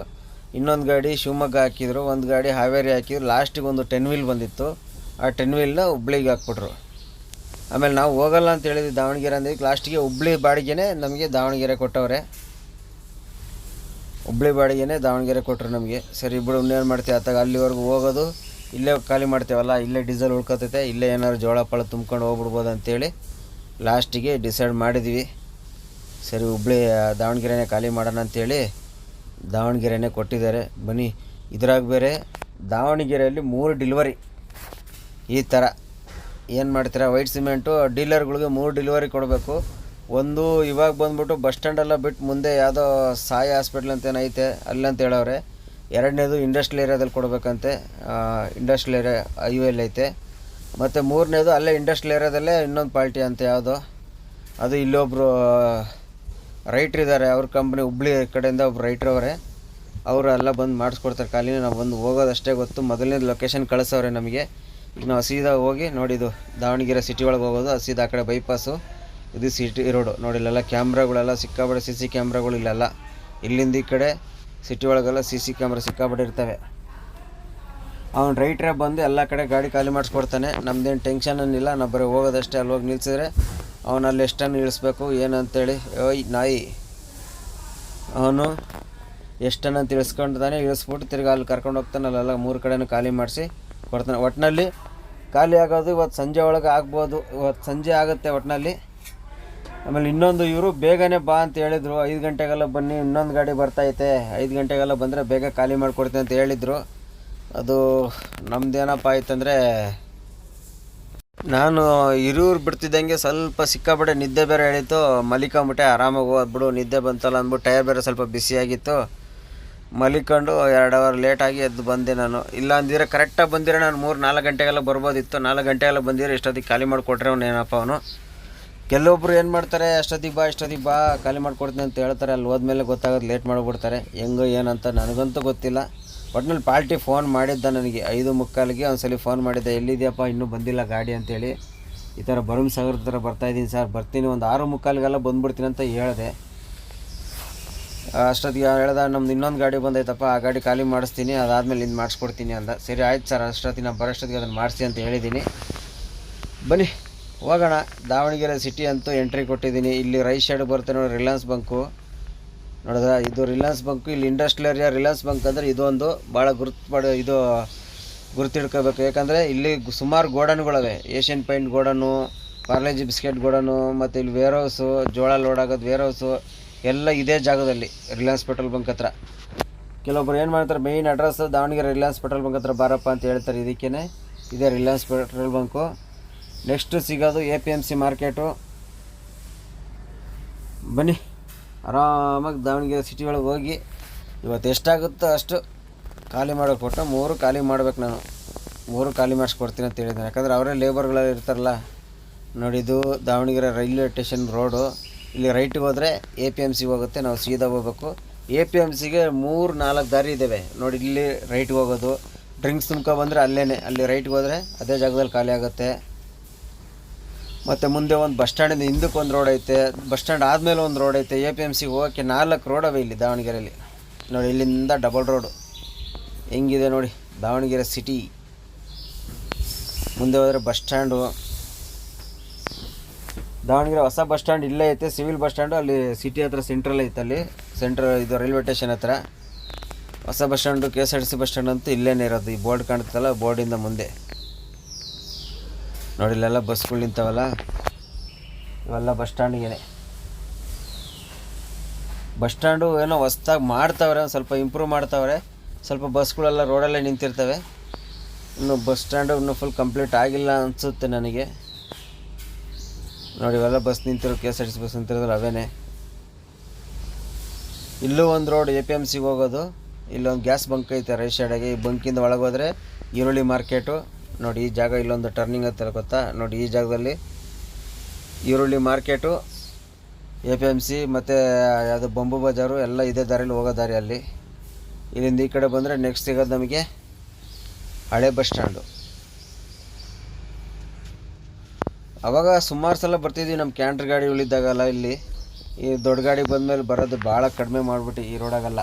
ಇನ್ನೊಂದು ಗಾಡಿ ಶಿವಮೊಗ್ಗ ಹಾಕಿದ್ರು, ಒಂದು ಗಾಡಿ ಹಾವೇರಿ ಹಾಕಿದ್ರು. ಲಾಸ್ಟಿಗೆ ಒಂದು ಟೆನ್ ವೀಲ್ ಬಂದಿತ್ತು. ಆ ಟೆನ್ ವೀಲ್ನ ಹುಬ್ಳಿಗೆ ಹಾಕ್ಬಿಟ್ರು. ಆಮೇಲೆ ನಾವು ಹೋಗಲ್ಲ ಅಂತ ಹೇಳಿದ್ವಿ ದಾವಣಗೆರೆ ಅಂದಿದ್ದು ಲಾಸ್ಟಿಗೆ ಹುಬ್ಳಿ ಬಾಡಿಗೆನೇ ನಮಗೆ ದಾವಣಗೆರೆ ಕೊಟ್ಟವ್ರೆ. ಹುಬ್ಳಿ ಬಾಡಿಗೆನೇ ದಾವಣಗೆರೆ ಕೊಟ್ಟರು ನಮಗೆ. ಸರಿ ಬಿಡು ಇನ್ನೇನು ಮಾಡ್ತೀವಿ ಆತಾಗ ಅಲ್ಲಿವರೆಗೂ ಹೋಗೋದು, ಇಲ್ಲೇ ಖಾಲಿ ಮಾಡ್ತೇವಲ್ಲ, ಇಲ್ಲೇ ಡೀಸೆಲ್ ಉಳ್ಕೊತೈತೆ, ಇಲ್ಲೇ ಏನಾದ್ರು ಜೋಳ ಪಳ ತುಂಬ್ಕೊಂಡು ಹೋಗ್ಬಿಡ್ಬೋದು ಅಂತೇಳಿ ಲಾಸ್ಟಿಗೆ ಡಿಸೈಡ್ ಮಾಡಿದ್ವಿ. ಸರಿ, ಹುಬ್ಳಿ ದಾವಣಗೆರೆನೇ ಖಾಲಿ ಮಾಡೋಣ ಅಂತೇಳಿ ದಾವಣಗೆರೆನೇ ಕೊಟ್ಟಿದ್ದಾರೆ. ಬನ್ನಿ, ಇದ್ರಾಗ ಬೇರೆ ದಾವಣಗೆರೆಯಲ್ಲಿ ಮೂರು ಡಿಲಿವರಿ. ಈ ಥರ ಏನು ಮಾಡ್ತೀರಾ? ವೈಟ್ ಸಿಮೆಂಟು, ಡೀಲರ್ಗಳಿಗೆ ಮೂರು ಡಿಲಿವರಿ ಕೊಡಬೇಕು. ಒಂದು ಇವಾಗ ಬಂದ್ಬಿಟ್ಟು ಬಸ್ ಸ್ಟ್ಯಾಂಡೆಲ್ಲ ಬಿಟ್ಟು ಮುಂದೆ ಯಾವುದೋ ಸಾಯಿ ಹಾಸ್ಪಿಟ್ಲ್ ಅಂತ ಏನೈತೆ ಅಲ್ಲಂತ ಹೇಳವ್ರೆ. ಎರಡನೇದು ಇಂಡಸ್ಟ್ರಿಯಲ್ ಏರಿಯಾದಲ್ಲಿ ಕೊಡಬೇಕಂತೆ. ಇಂಡಸ್ಟ್ರಿಯಲ್ ಏರಿಯಾ ಹೈವೇಲಿ ಐತೆ. ಮತ್ತು ಮೂರನೇದು ಅಲ್ಲೇ ಇಂಡಸ್ಟ್ರಿಯಲ್ ಏರಿಯಾದಲ್ಲೇ ಇನ್ನೊಂದು ಪಾರ್ಟಿ ಅಂತ ಯಾವುದು. ಅದು ಇಲ್ಲೊಬ್ಬರು ರೈಟ್ರ್ ಇದ್ದಾರೆ ಅವ್ರ ಕಂಪ್ನಿ ಹುಬ್ಳಿ ಕಡೆಯಿಂದ ಒಬ್ರು ರೈಟ್ರ್ ಅವರೇ. ಅವರು ಎಲ್ಲ ಬಂದು ಮಾಡಿಸ್ಕೊಡ್ತಾರೆ. ಖಾಲಿ ನಾವು ಬಂದು ಹೋಗೋದಷ್ಟೇ ಗೊತ್ತು. ಮೊದಲನೇ ಲೊಕೇಶನ್ ಕಳಿಸವ್ರೆ ನಮಗೆ. ನಾವು ಸೀದಾ ಹೋಗಿ ನೋಡಿದ್ದು ದಾವಣಗೆರೆ ಸಿಟಿ ಒಳಗೆ ಹೋಗೋದು ಸೀದಾ ಆ ಕಡೆ ಬೈಪಾಸು ಇದು ಸಿಟಿ ರೋಡು. ನೋಡಿ ಇಲ್ಲೆಲ್ಲ ಕ್ಯಾಮ್ರಾಗಳೆಲ್ಲ ಸಿಕ್ಕಾಪಟ್ಟೆ ಸಿ ಸಿ ಕ್ಯಾಮ್ರಾಗಳು ಇಲ್ಲೆಲ್ಲ. ಇಲ್ಲಿಂದ ಈ ಕಡೆ ಸಿಟಿ ಒಳಗೆಲ್ಲ ಸಿ ಸಿ ಕ್ಯಾಮ್ರಾ ಸಿಕ್ಕಾಬಡೆ ಇರ್ತವೆ ಅವ್ನು ರೈಟ್ರೇ ಬಂದು ಎಲ್ಲ ಕಡೆ ಗಾಡಿ ಖಾಲಿ ಮಾಡಿಸ್ಕೊಡ್ತಾನೆ. ನಮ್ದೇನು ಟೆನ್ಷನ್ ಏನಿಲ್ಲ ನಾವು ಬರೀ ಹೋಗೋದಷ್ಟೇ, ಅಲ್ಲಿ ಹೋಗಿ ನಿಲ್ಸಿದ್ರೆ ಅವನಲ್ಲಿ ಎಷ್ಟನ್ನು ಇಳಿಸ್ಬೇಕು ಏನು ಅಂತೇಳಿ ಓಯ್, ನಾಯಿ. ಅವನು ಎಷ್ಟನ್ನು ಅಂತ ಇಳಿಸ್ಕೊಂಡ್ತಾನೆ ಇಳಿಸ್ಬಿಟ್ಟು ತಿರ್ಗಿ ಅಲ್ಲಿ ಕರ್ಕೊಂಡು ಹೋಗ್ತಾನೆ. ಅಲ್ಲೆಲ್ಲ ಮೂರು ಕಡೆನೂ ಖಾಲಿ ಮಾಡಿಸಿ ಕೊಡ್ತಾನೆ. ಒಟ್ಟಿನಲ್ಲಿ ಖಾಲಿ ಆಗೋದು ಇವತ್ತು ಸಂಜೆ ಒಳಗೆ ಆಗ್ಬೋದು. ಇವತ್ತು ಸಂಜೆ ಆಗುತ್ತೆ ಒಟ್ಟಿನಲ್ಲಿ ಆಮೇಲೆ ಇನ್ನೊಂದು ಇವರು, ಬೇಗನೆ ಬಾ ಅಂತ ಹೇಳಿದರು, ಐದು ಗಂಟೆಗೆಲ್ಲ ಬನ್ನಿ, ಇನ್ನೊಂದು ಗಾಡಿ ಬರ್ತೈತೆ ಐದು ಗಂಟೆಗೆಲ್ಲ ಬಂದರೆ ಬೇಗ ಖಾಲಿ ಮಾಡಿಕೊಡ್ತೀನಿ ಅಂತ ಹೇಳಿದರು. ಅದು ನಮ್ದೇನಪ್ಪ ಆಯ್ತಂದರೆ, ನಾನು ಇರೂರು ಬಿಡ್ತಿದ್ದಂಗೆ ಸ್ವಲ್ಪ ಸಿಕ್ಕಾಬಿಟ್ಟೆ ನಿದ್ದೆ ಬೇರೆ ಹೇಳಿತ್ತು, ಮಲಿಕೊಂಬಿಟ್ಟೆ, ಆರಾಮಾಗಿ ಹೋದ್ಬಿಡು ನಿದ್ದೆ ಬಂತಲ್ಲ ಅಂದ್ಬಿಟ್ಟು ಟೈರ್ ಬೇರೆ ಸ್ವಲ್ಪ ಬಿಸಿಯಾಗಿತ್ತು ಮಲಿಕೊಂಡು ಎರಡು ಅವರ್ ಲೇಟಾಗಿ ಎದ್ದು ಬಂದೆ ನಾನು. ಇಲ್ಲ ಅಂದಿದ್ರೆ ಕರೆಕ್ಟಾಗಿ ಬಂದಿರೋ ನಾನು ಮೂರು ನಾಲ್ಕು ಗಂಟೆಗೆಲ್ಲ ಬರ್ಬೋದಿತ್ತು, ನಾಲ್ಕು ಗಂಟೆಗೆಲ್ಲ ಬಂದಿರೋ ಇಷ್ಟೊತ್ತಿಗೆ ಖಾಲಿ ಮಾಡಿಕೊಟ್ರೆ ಅವನು ಏನಪ್ಪ ಅವನು. ಕೆಲವೊಬ್ರು ಏನು ಮಾಡ್ತಾರೆ, ಅಷ್ಟೊತ್ತಿಗೆ ಬಾ ಅಷ್ಟೊತ್ತಿಗೆ ಬಾ, ಖಾಲಿ ಮಾಡ್ಕೊಡ್ತೀನಿ ಅಂತ ಹೇಳ್ತಾರೆ, ಅಲ್ಲಿ ಹೋದ್ಮೇಲೆ ಗೊತ್ತಾಗೋದು ಲೇಟ್ ಮಾಡಿಬಿಡ್ತಾರೆ. ಹೆಂಗೋ ಏನಂತ ನನಗಂತೂ ಗೊತ್ತಿಲ್ಲ. ಒಟ್ನಲ್ಲಿ ಪಾರ್ಟಿ ಫೋನ್ ಮಾಡಿದ್ದ ನನಗೆ, ಐದು ಮುಕ್ಕಾಲಿಗೆ ಒಂದ್ಸಲಿ ಫೋನ್ ಮಾಡಿದ್ದೆ, ಎಲ್ಲಿದೆಯಪ್ಪ, ಇನ್ನೂ ಬಂದಿಲ್ಲ ಗಾಡಿ? ಅಂತೇಳಿ. ಈ ಥರ ಬರುಮ್ ಸಾಗರದ ಥರ ಬರ್ತಾಯಿದ್ದೀನಿ ಸರ್, ಬರ್ತೀನಿ. ಒಂದು ಆರು ಮುಕ್ಕಾಲಿಗೆಲ್ಲ ಬಂದುಬಿಡ್ತೀನಿ ಅಂತ ಹೇಳಿದೆ. ಅಷ್ಟೊತ್ತಿಗೆ ಹೇಳ್ದ, ನಮ್ದು ಇನ್ನೊಂದು ಗಾಡಿ ಬಂದೈತಪ್ಪ, ಆ ಗಾಡಿ ಖಾಲಿ ಮಾಡಿಸ್ತೀನಿ, ಅದಾದಮೇಲೆ ಇದು ಮಾಡಿಸ್ಕೊಡ್ತೀನಿ ಅಂದ. ಸರಿ, ಆಯ್ತು ಸರ್, ಅಷ್ಟೊತ್ತಿಗೆ ನಾನು ಬರೋಷ್ಟೊತ್ತಿಗೆ ಅದನ್ನು ಮಾಡಿಸಿ ಅಂತ ಹೇಳಿದ್ದೀನಿ. ಬನ್ನಿ. ಹೋಗೋಣ. ದಾವಣಗೆರೆ ಸಿಟಿ ಅಂತೂ ಎಂಟ್ರಿ ಕೊಟ್ಟಿದ್ದೀನಿ. ಇಲ್ಲಿ ರೈಟ್ ಸೈಡ್ ಬರುತ್ತೆ ನೋಡಿ ರಿಲಯನ್ಸ್ ಬಂಕು ನೋಡಿದ್ರೆ? ಇದು ರಿಲಯನ್ಸ್ ಬಂಕು ಇಲ್ಲಿ ಇಂಡಸ್ಟ್ರಿಯಲ್ ಏರಿಯಾ ರಿಲಯನ್ಸ್ ಬಂಕ್ ಅಂದರೆ ಇದೊಂದು ಭಾಳ ಗುರುತು ಪಡ, ಇದು ಗುರುತಿಡ್ಕೋಬೇಕು. ಯಾಕಂದರೆ ಇಲ್ಲಿ ಸುಮಾರು ಗೋಡನ್ಗಳಿವೆ. Asian paint godown Parle G biscuit godown, ಮತ್ತು ಇಲ್ಲಿ ವೇರ್ ಹೌಸು ಜೋಳ ಲೋಡ್ ಆಗೋದು ವೇರ್ ಹೌಸು ಎಲ್ಲ ಇದೇ ಜಾಗದಲ್ಲಿ ರಿಲಯನ್ಸ್ ಪೆಟ್ರೋಲ್ ಬಂಕ್ ಹತ್ರ. ಕೆಲವೊಬ್ಬರು ಏನು ಮಾಡ್ತಾರೆ main address Davangere Reliance petrol bunk ಹತ್ರ ಬಾರಪ್ಪ ಅಂತ ಹೇಳ್ತಾರೆ. ಇದಕ್ಕೇ ಇದೇ ರಿಲಯನ್ಸ್ ಪೆಟ್ರೋಲ್ ಬಂಕು ನೆಕ್ಸ್ಟ್ ಸಿಗೋದು A P M C market. ಬನ್ನಿ, ಆರಾಮಾಗಿ ದಾವಣಗೆರೆ ಸಿಟಿ ಒಳಗೆ ಹೋಗಿ, ಇವತ್ತು ಎಷ್ಟಾಗುತ್ತೋ ಅಷ್ಟು ಖಾಲಿ ಮಾಡೋಕೆ ಕೊಟ್ಟು ಮೂರು ಖಾಲಿ ಮಾಡ್ಬೇಕು ನಾನು. ಮೂರು ಖಾಲಿ ಮಾಡಿಸ್ಕೊಡ್ತೀನಿ ಅಂತ ಹೇಳಿದ್ದೆ ಯಾಕಂದರೆ ಅವರೇ ಲೇಬರ್ಗಳೆಲ್ಲ ಇರ್ತಾರಲ್ಲ. ನೋಡಿದ್ದು ದಾವಣಗೆರೆ ರೈಲ್ವೆ ಸ್ಟೇಷನ್ ರೋಡು. ಇಲ್ಲಿ ರೈಟಿಗೆ ಹೋದರೆ ಎ ಪಿ ಎಂ ಸಿಗೆ ಹೋಗುತ್ತೆ, ನಾವು ಸೀದಾ ಹೋಗ್ಬೇಕು. ಎ ಪಿ ಎಂ ಸಿಗೆ ಮೂರು, ನಾಲ್ಕು ದಾರಿ ಇದ್ದಾವೆ ನೋಡಿ, ಇಲ್ಲಿ ರೈಟ್ಗೆ ಹೋಗೋದು. ಡ್ರಿಂಕ್ಸ್ ತುಂಬ್ಕೊ ಬಂದರೆ ಅಲ್ಲೇ ಅಲ್ಲಿ ರೈಟ್ಗೆ ಹೋದರೆ ಅದೇ ಜಾಗದಲ್ಲಿ ಖಾಲಿ ಆಗುತ್ತೆ. ಮತ್ತು ಮುಂದೆ ಒಂದು ಬಸ್ ಸ್ಟ್ಯಾಂಡಿಂದ ಹಿಂದಕ್ಕೆ ಒಂದು ರೋಡ್ ಐತೆ. ಬಸ್ ಸ್ಟ್ಯಾಂಡ್ ಆದಮೇಲೆ ಒಂದು ರೋಡ್ ಐತೆ. ಎ ಪಿ ಎಂ ಸಿಗೆ ಹೋಗೋಕ್ಕೆ ನಾಲ್ಕು ರೋಡ್ ಅವೆ ಇಲ್ಲಿ ದಾವಣಗೆರೆಯಲ್ಲಿ ನೋಡಿ, ಇಲ್ಲಿಂದ ಡಬಲ್ ರೋಡು ಹೆಂಗಿದೆ ನೋಡಿ, ದಾವಣಗೆರೆ ಸಿಟಿ ಮುಂದೆ ಹೋದರೆ ಬಸ್ ಸ್ಟ್ಯಾಂಡು. ದಾವಣಗೆರೆ ಹೊಸ ಬಸ್ ಸ್ಟ್ಯಾಂಡ್ ಇಲ್ಲೇ ಐತೆ. ಸಿವಿಲ್ ಬಸ್ ಸ್ಟ್ಯಾಂಡು, ಅಲ್ಲಿ ಸಿಟಿ ಹತ್ರ ಸೆಂಟ್ರಲ್ ಐತೆ ಅಲ್ಲಿ. ಸೆಂಟ್ರಲ್ ಇದು ರೈಲ್ವೆ ಸ್ಟೇಷನ್ ಹತ್ರ. ಹೊಸ bus stand K S R T C bus stand ಅಂತೂ ಇಲ್ಲೇನೇ ಇರೋದು. ಈ ಬೋರ್ಡ್ ಕಾಣ್ತಲ್ಲ ಬೋರ್ಡಿಂದ ಮುಂದೆ. ನೋಡಿ, ಇಲ್ಲೆಲ್ಲ ಬಸ್ಗಳು ನಿಂತವಲ್ಲ? ಇವೆಲ್ಲ ಬಸ್ ಸ್ಟ್ಯಾಂಡಿಗೆ ಬಸ್ ಸ್ಟ್ಯಾಂಡು ಏನೋ ಹೊಸ್ದಾಗಿ ಮಾಡ್ತಾವ್ರೆ ಒಂದು ಸ್ವಲ್ಪ ಇಂಪ್ರೂವ್ ಮಾಡ್ತಾವ್ರೆ. ಸ್ವಲ್ಪ ಬಸ್ಗಳೆಲ್ಲ ರೋಡಲ್ಲೇ ನಿಂತಿರ್ತವೆ. ಇನ್ನು ಬಸ್ ಸ್ಟ್ಯಾಂಡು ಇನ್ನೂ ಫುಲ್ ಕಂಪ್ಲೀಟ್ ಆಗಿಲ್ಲ ಅನಿಸುತ್ತೆ ನನಗೆ. ನೋಡಿ, ಇವೆಲ್ಲ ಬಸ್ ನಿಂತಿರೋ K S R T C bus ನಿಂತಿರೋದ್ರೆ ಅವೇನೆ. ಇಲ್ಲೂ ಒಂದು ರೋಡ್ ಎ ಪಿ ಎಂ ಸಿಗೆ ಹೋಗೋದು. ಇಲ್ಲೊಂದು ಗ್ಯಾಸ್ ಬಂಕ್ ಐತೆ ರೈಟ್ ಸೈಡಾಗಿ ಈ ಬಂಕಿಂದ ಒಳಗೆ ಹೋದರೆ ಈರುಳ್ಳಿ ಮಾರ್ಕೆಟು ನೋಡಿ, ಈ ಜಾಗ ಇಲ್ಲೊಂದು ಟರ್ನಿಂಗ್ ಅಂತ ಗೊತ್ತಾ? ನೋಡಿ, ಈ ಜಾಗದಲ್ಲಿ ಈರುಳ್ಳಿ market A P M C ಮತ್ತು ಯಾವುದು ಬೊಂಬು ಬಜಾರು ಎಲ್ಲ ಇದೇ ದಾರಿಯಲ್ಲಿ ಹೋಗೋ ದಾರಿ ಅಲ್ಲಿ. ಇಲ್ಲಿಂದ ಈ ಕಡೆ ಬಂದರೆ ನೆಕ್ಸ್ಟ್ ಸಿಗೋದು ನಮಗೆ ಹಳೆ ಬಸ್ ಸ್ಟ್ಯಾಂಡು. ಅವಾಗ ಸುಮಾರು ಸಲ ಬರ್ತಿದ್ವಿ ನಮ್ಮ ಕ್ಯಾಂಟ್ರ್ ಗಾಡಿ ಉಳಿದಾಗಲ್ಲ ಇಲ್ಲಿ. ಈ ದೊಡ್ಡ ಗಾಡಿ ಬಂದಮೇಲೆ ಬರೋದು ಭಾಳ ಕಡಿಮೆ ಮಾಡಿಬಿಟ್ಟು ಈ ರೋಡಾಗಲ್ಲ.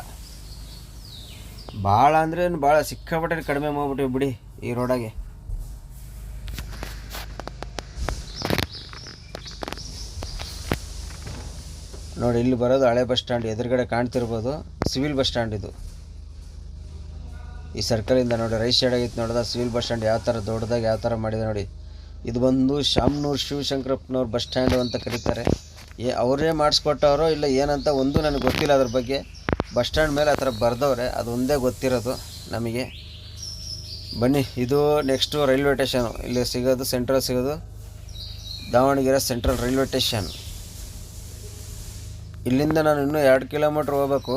ಭಾಳ ಅಂದ್ರೇನು ಭಾಳ ಸಿಕ್ಕಾಪಟ್ಟೆ ಕಡಿಮೆ ಮಾಡ್ಬಿಟ್ಟಿವಿ ಬಿಡಿ ಈ ರೋಡಾಗೆ. ನೋಡಿ, ಇಲ್ಲಿ ಬರೋದು ಹಳೆ ಬಸ್ ಸ್ಟ್ಯಾಂಡ್, ಎದುರುಗಡೆ ಕಾಣ್ತಿರ್ಬೋದು ಸಿವಿಲ್ ಬಸ್ ಸ್ಟ್ಯಾಂಡ್ ಇದು. ಈ ಸರ್ಕಲಿಂದ ನೋಡಿ ರೈಟ್ ಸೈಡ್ ಆಗಿತ್ತು ನೋಡಿದ ಸಿವಿಲ್ ಬಸ್ ಸ್ಟ್ಯಾಂಡ್ ಯಾವ ಥರ ದೊಡ್ಡದಾಗಿ ಯಾವ ಥರ ಮಾಡಿದೆ ನೋಡಿ. ಇದು ಬಂದು ಶಾಮ್ನೂರು ಶಿವಶಂಕರಪ್ಪನವ್ರ ಬಸ್ ಸ್ಟ್ಯಾಂಡು ಅಂತ ಕರೀತಾರೆ. ಏ, ಅವರೇ ಮಾಡಿಸ್ಕೊಟ್ಟವ್ರೋ ಇಲ್ಲ ಏನಂತ ಒಂದು ನನಗೆ ಗೊತ್ತಿಲ್ಲ ಅದ್ರ ಬಗ್ಗೆ. ಬಸ್ ಸ್ಟ್ಯಾಂಡ್ ಮೇಲೆ ಆ ಥರ ಬರ್ದವ್ರೆ, ಅದು ಒಂದೇ ಗೊತ್ತಿರೋದು ನಮಗೆ. ಬನ್ನಿ, ಇದು ನೆಕ್ಸ್ಟು ರೈಲ್ವೆ ಟೇಷನು ಇಲ್ಲಿ ಸಿಗೋದು ಸೆಂಟ್ರಲ್ ಸಿಗೋದು ದಾವಣಗೆರೆ ಸೆಂಟ್ರಲ್ ರೈಲ್ವೆ ಸ್ಟೇಷನ್. ಇಲ್ಲಿಂದ ನಾನು ಇನ್ನೂ ಎರಡು ಕಿಲೋಮೀಟ್ರ್ ಹೋಗ್ಬೇಕು.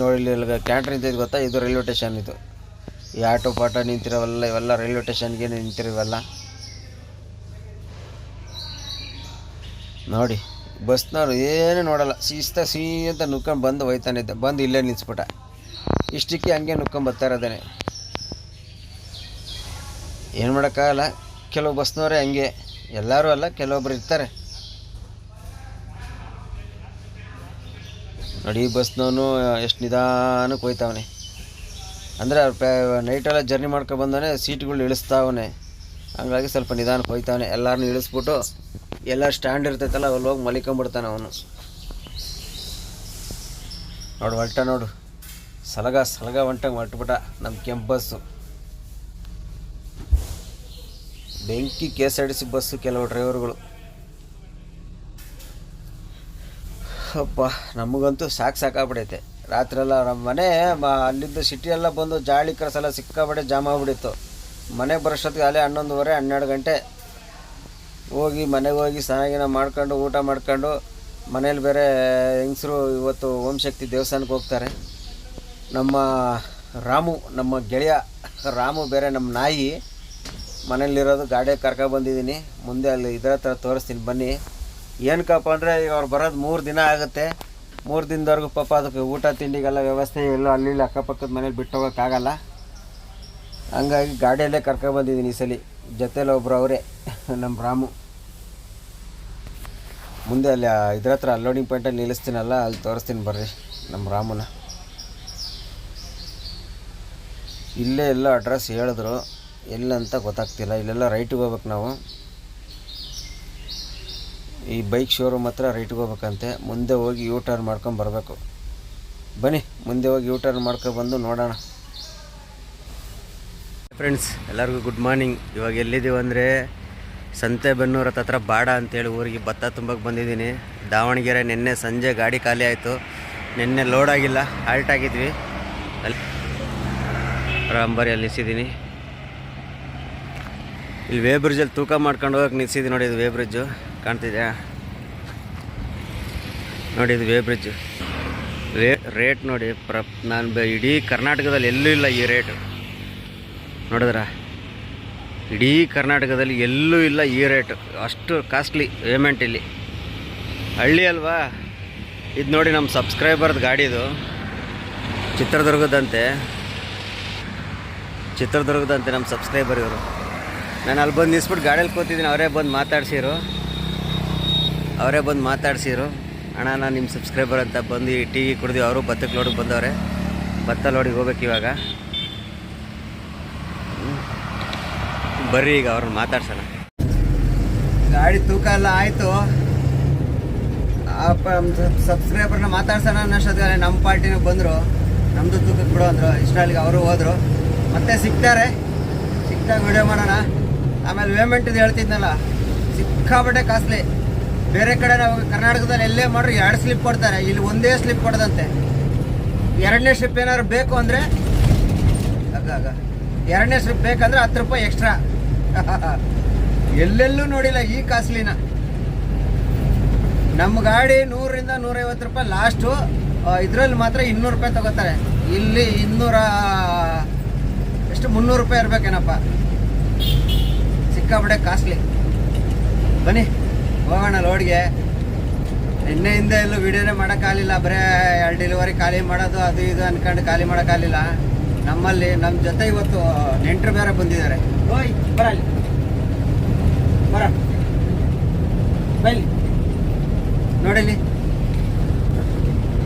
ನೋಡಿ, ಇಲ್ಲಿ ಕ್ಯಾಂಟ್ರ್ ನಿಂತಿದ್ದು ಗೊತ್ತಾ? ಇದು ರೈಲ್ವೆ ಸ್ಟೇಷನ್ ಇದು. ಈ ಆಟೋ, ಪಾಟೋ ನಿಂತಿರೋವೆಲ್ಲ, ಇವೆಲ್ಲ ರೈಲ್ವೆ ಸ್ಟೇಷನ್ಗೆ ನಿಂತಿರೋವೆಲ್ಲ. ನೋಡಿ, ಬಸ್ನವ್ರು ಏನೂ ನೋಡಲ್ಲ. ಶಿಸ್ತ ಸೀ ಅಂತ ನುಕ್ಕೊಂಡು ಬಂದು ಹೋಯ್ತಾನೆ ಬಂದು ಇಲ್ಲೇ ನಿಲ್ಲಿಸ್ಬಿಟ್ಟ ಇಷ್ಟಕ್ಕೆ ಹಂಗೆ ನುಕ್ಕೊಂಡು ಬರ್ತಾ ಇರೋದೇನೆ. ಏನು ಮಾಡೋಕ್ಕಾಗಲ್ಲ. ಕೆಲವು ಬಸ್ನವರೇ ಹಂಗೆ. ಎಲ್ಲರೂ ಅಲ್ಲ, ಕೆಲವೊಬ್ರು ಇರ್ತಾರೆ. ಈ ಬಸ್ನವನು ಎಷ್ಟು ನಿಧಾನಕ್ಕೆ ಹೋಯ್ತಾವನೆ. ಅಂದರೆ ನೈಟೆಲ್ಲ ಜರ್ನಿ ಮಾಡ್ಕೊಂಡು ಬಂದವನೇ ಸೀಟ್ಗಳು ಇಳಿಸ್ತಾವನೆ. ಹಂಗಾಗಿ ಸ್ವಲ್ಪ ನಿಧಾನಕ್ಕೆ ಹೋಯ್ತಾವನೆ. ಎಲ್ಲರನ್ನೂ ಇಳಿಸ್ಬಿಟ್ಟು ಎಲ್ಲ ಸ್ಟ್ಯಾಂಡ್ ಇರ್ತೈತಲ್ಲ, ಅಲ್ಲಿ ಹೋಗಿ ಮಲಿಕೊಂಬಿಡ್ತಾನೆ ಅವನು. ನೋಡು ಹೊಲ್ಟ ನೋಡು. ಸಲಗ ಸಲಗ ಹೊಂಟಂಗೆ ಹೊರ್ಟ್ಬಿಟ್ಟ ನಮ್ಮ ಕೆಂಪು ಬಸ್ಸು ಬೆಂಕಿ K S R T C bus ಕೆಲವು ಡ್ರೈವರ್ಗಳು ಅಪ್ಪ ನಮಗಂತೂ ಸಾಕು ಸಾಕಾಗ್ಬಿಡೈತೆ. ರಾತ್ರಿ ಎಲ್ಲ ನಮ್ಮ ಮನೆ, ಮ- ಅಲ್ಲಿದ್ದ ಸಿಟಿ ಎಲ್ಲ ಬಂದು ಜಾಳಿ ಕರೆಸೆಲ್ಲ ಸಿಕ್ಕಾಬಿಟ್ಟೆ ಜಾಮ್ ಆಗ್ಬಿಡಿತ್ತು ಮನೆಗೆ ಬರೋಷ್ಟೊತ್ತಿಗೆ ಅಲ್ಲೇ ಹನ್ನೊಂದುವರೆ, ಹನ್ನೆರಡು ಗಂಟೆ. ಹೋಗಿ ಮನೆಗೆ ಹೋಗಿ ಸ್ನಾನ ಮಾಡ್ಕೊಂಡು, ಊಟ ಮಾಡ್ಕೊಂಡು, ಮನೇಲಿ ಬೇರೆ ಹೆಂಗಸರು ಇವತ್ತು ಓಂ ಶಕ್ತಿ ದೇವಸ್ಥಾನಕ್ಕೆ ಹೋಗ್ತಾರೆ. ನಮ್ಮ ರಾಮು, ನಮ್ಮ ಗೆಳೆಯ ರಾಮು ಬೇರೆ ನಮ್ಮ ನಾಯಿ ಮನೇಲಿರೋದು ಗಾಡಿ ಕರ್ಕೊಂಡು ಬಂದಿದ್ದೀನಿ. ಮುಂದೆ ಅಲ್ಲಿ ಇದರ ಥರ ತೋರಿಸ್ತೀನಿ, ಬನ್ನಿ. ಏನಕ್ಕಪ್ಪ ಅಂದರೆ ಈಗ ಅವ್ರು ಬರೋದು ಮೂರು ದಿನ ಆಗುತ್ತೆ. ಮೂರು ದಿನದವರೆಗೂ ಪಾಪ ಅದಕ್ಕೆ ಊಟ, ತಿಂಡಿಗೆಲ್ಲ ವ್ಯವಸ್ಥೆ ಎಲ್ಲೋ ಅಲ್ಲಿ ಇಲ್ಲಿ ಅಕ್ಕಪಕ್ಕದ ಮನೇಲಿ ಬಿಟ್ಟು ಹೋಗೋಕ್ಕಾಗಲ್ಲ ಹಂಗಾಗಿ ಗಾಡಿಯಲ್ಲೇ ಕರ್ಕೊಂಬಂದಿದ್ದೀನಿ ಈ ಸಲ. ಜೊತೇಲಿ ಒಬ್ಬರು ಅವರೇ ನಮ್ಮ ರಾಮು. ಮುಂದೆ ಅಲ್ಲಿ ಇದ್ರ ಹತ್ರ ಅನ್ಲೋಡಿಂಗ್ ಪಾಯಿಂಟಲ್ಲಿ ನಿಲ್ಲಿಸ್ತೀನಲ್ಲ, ಅಲ್ಲಿ ತೋರಿಸ್ತೀನಿ ಬರ್ರಿ ನಮ್ಮ ರಾಮುನ. ಇಲ್ಲೇ ಎಲ್ಲ ಅಡ್ರೆಸ್ ಹೇಳಿದ್ರು ಎಲ್ಲಂತ ಗೊತ್ತಾಗ್ತಿಲ್ಲ. ಇಲ್ಲೆಲ್ಲ ರೈಟಿಗೆ ಹೋಗ್ಬೇಕು ನಾವು. ಈ ಬೈಕ್ ಶೋರೂಮ್ ಹತ್ರ ರೈಟ್ಗೆ ಹೋಗ್ಬೇಕಂತೆ. ಮುಂದೆ ಹೋಗಿ ಯೂ ಟರ್ನ್ ಮಾಡ್ಕೊಂಡು ಬರಬೇಕು. ಬನ್ನಿ, ಮುಂದೆ ಹೋಗಿ ಯೂ ಟರ್ನ್ ಮಾಡ್ಕೊಬಂದು ನೋಡೋಣ. ಫ್ರೆಂಡ್ಸ್ ಎಲ್ಲರಿಗೂ ಗುಡ್ ಮಾರ್ನಿಂಗ್ ಇವಾಗ ಎಲ್ಲಿದ್ದೀವಿ ಅಂದರೆ ಸಂತೆಬೆನ್ನೂರ ಹತ್ರ ಬಾಡ ಅಂತೇಳಿ ಊರಿಗೆ ಭತ್ತ ತುಂಬಕ್ಕೆ ಬಂದಿದ್ದೀನಿ. ದಾವಣಗೆರೆ ನಿನ್ನೆ ಸಂಜೆ ಗಾಡಿ ಖಾಲಿ ಆಯಿತು. ನಿನ್ನೆ ಲೋಡ್ ಆಗಿಲ್ಲ ಹಾಲ್ಟ್ ಆಗಿದ್ವಿ. ಅಲ್ಲಿ ರಾಂಬರಿಯಲ್ಲಿ ಅಲ್ಲಿ ನಿಲ್ಸಿದ್ದೀನಿ. ಇಲ್ಲಿ ವೇ ಬ್ರಿಡ್ಜಲ್ಲಿ ತೂಕ ಮಾಡ್ಕೊಂಡು ಹೋಗಕ್ಕೆ ನಿಲ್ಲಿಸಿದ್ದೀನಿ ನೋಡಿ ಇದು ವೇ ಬ್ರಿಡ್ಜು ಕಾಣ್ತಿದ್ಯಾ? ನೋಡಿ ಇದು ವೇ ಬ್ರಿಡ್ಜ್. ರೇ ರೇಟ್ ನೋಡಿ, ಪ್ರ, ನಾನು ಇಡೀ ಕರ್ನಾಟಕದಲ್ಲಿ ಎಲ್ಲೂ ಇಲ್ಲ ಈ ರೇಟು. ನೋಡಿದ್ರ? ಇಡೀ ಕರ್ನಾಟಕದಲ್ಲಿ ಎಲ್ಲೂ ಇಲ್ಲ ಈ ರೇಟು. ಅಷ್ಟು ಕಾಸ್ಟ್ಲಿ ಪೇಮೆಂಟ್ ಇಲ್ಲಿ. ಹಳ್ಳಿ ಅಲ್ವಾ? ಇದು ನೋಡಿ ನಮ್ಮ ಸಬ್ಸ್ಕ್ರೈಬರ್ದು ಗಾಡಿದು. ಚಿತ್ರದುರ್ಗದಂತೆ. ಚಿತ್ರದುರ್ಗದಂತೆ ನಮ್ಮ ಸಬ್ಸ್ಕ್ರೈಬರ್ ಇವರು. ನಾನು ಅಲ್ಲಿ ಬಂದು ನಿಲ್ಸ್ಬಿಟ್ಟು ಗಾಡಿಯಲ್ಲಿ ಕೂತಿದ್ದೀನಿ ಅವರೇ ಬಂದು ಮಾತಾಡ್ಸಿರು. ಅವರೇ ಬಂದು ಮಾತಾಡ್ಸಿದ್ರು. ಅಣ್ಣ, ನಾನು ನಿಮ್ಮ ಸಬ್ಸ್ಕ್ರೈಬರ್ ಅಂತ ಬಂದು ಈ ವಿ ಕುಡಿದ್ವಿ ಅವರು ಭತ್ತಕ್ಕೆ ಲೋಡಿಗೆ ಬಂದವ್ರೆ. ಭತ್ತ ಲೋಡಿಗೆ ಹೋಗ್ಬೇಕು ಇವಾಗ. ಬರ್ರಿ ಈಗ ಅವ್ರನ್ನ ಮಾತಾಡ್ಸೋಣ. ಗಾಡಿ ತೂಕ ಎಲ್ಲ ಆಯಿತು. ಸಬ್ಸ್ಕ್ರೈಬರ್ನ ಮಾತಾಡ್ಸೋಣ ಅನ್ನೋಷ್ಟೊತ್ತಿಗೆ ನಮ್ಮ ಪಾರ್ಟಿನೂ ಬಂದರು. ನಮ್ಮದು ತೂಕ ಬಿಡು ಅಂದರು. ಇಷ್ಟಲ್ಲಿಗೆ ಅವರು ಹೋದರು. ಮತ್ತೆ ಸಿಗ್ತಾರೆ. ಸಿಕ್ತಾಗ ವಿಡಿಯೋ ಮಾಡೋಣ. ಆಮೇಲೆ ಪೇಮೆಂಟ್ ಇದು ಹೇಳ್ತಿದ್ನಲ್ಲ. ಸಿಕ್ಕಾಪಟ್ಟೆ ಕಾಸ್ಟ್ಲಿ ಬೇರೆ ಕಡೆ ನಾವು ಕರ್ನಾಟಕದಲ್ಲಿ ಎಲ್ಲೇ ಮಾಡ್ರು ಎರಡು ಸ್ಲಿಪ್ ಕೊಡ್ತಾರೆ. ಇಲ್ಲಿ ಒಂದೇ ಸ್ಲಿಪ್ ಕೊಡದಂತೆ. ಎರಡನೇ ಸ್ಲಿಪ್ ಏನಾದ್ರು ಬೇಕು ಅಂದರೆ ಎರಡನೇ ಸ್ಲಿಪ್ ಬೇಕಂದ್ರೆ ಹತ್ತು ರೂಪಾಯಿ ಎಕ್ಸ್ಟ್ರಾ ಎಲ್ಲೆಲ್ಲೂ ನೋಡಿಲ್ಲ ಈ ಕಾಸ್ಟ್ಲಿನ. ನಮ್ಮ ಗಾಡಿ ನೂರರಿಂದ ನೂರೈವತ್ತು ರೂಪಾಯಿ ಲಾಸ್ಟು ಇದರಲ್ಲಿ ಮಾತ್ರ ಇನ್ನೂರು ರೂಪಾಯಿ ತಗೋತಾರೆ. ಇಲ್ಲಿ ಇನ್ನೂರ, ಎಷ್ಟು? ಮುನ್ನೂರು ರೂಪಾಯಿ ಇರ್ಬೇಕೇನಪ್ಪ. ಸಿಕ್ಕಾಪಟ್ಟೆ ಕಾಸ್ಟ್ಲಿ. ಬನ್ನಿ. ಹೋಗೋಣ ಲೋಡ್ಗೆ. ನಿನ್ನೆ ಹಿಂದೆ ಎಲ್ಲೂ ವಿಡಿಯೋನೇ ಮಾಡೋಕ್ಕಾಗಲಿಲ್ಲ ಬರೇ ಎರಡು ಡೆಲಿವರಿ ಖಾಲಿ ಮಾಡೋದು, ಅದು ಇದು ಅನ್ಕೊಂಡು ಖಾಲಿ ಮಾಡೋಕ್ಕಾಗಲಿಲ್ಲ ನಮ್ಮಲ್ಲಿ ನಮ್ಮ ಜೊತೆ ಇವತ್ತು ನೆಂಟರು ಬೇರೆ ಬಂದಿದ್ದಾರೆ. ಓಯ್ ಬರಲಿ ಬರ. ಬೈಲಿ ನೋಡಿಲಿ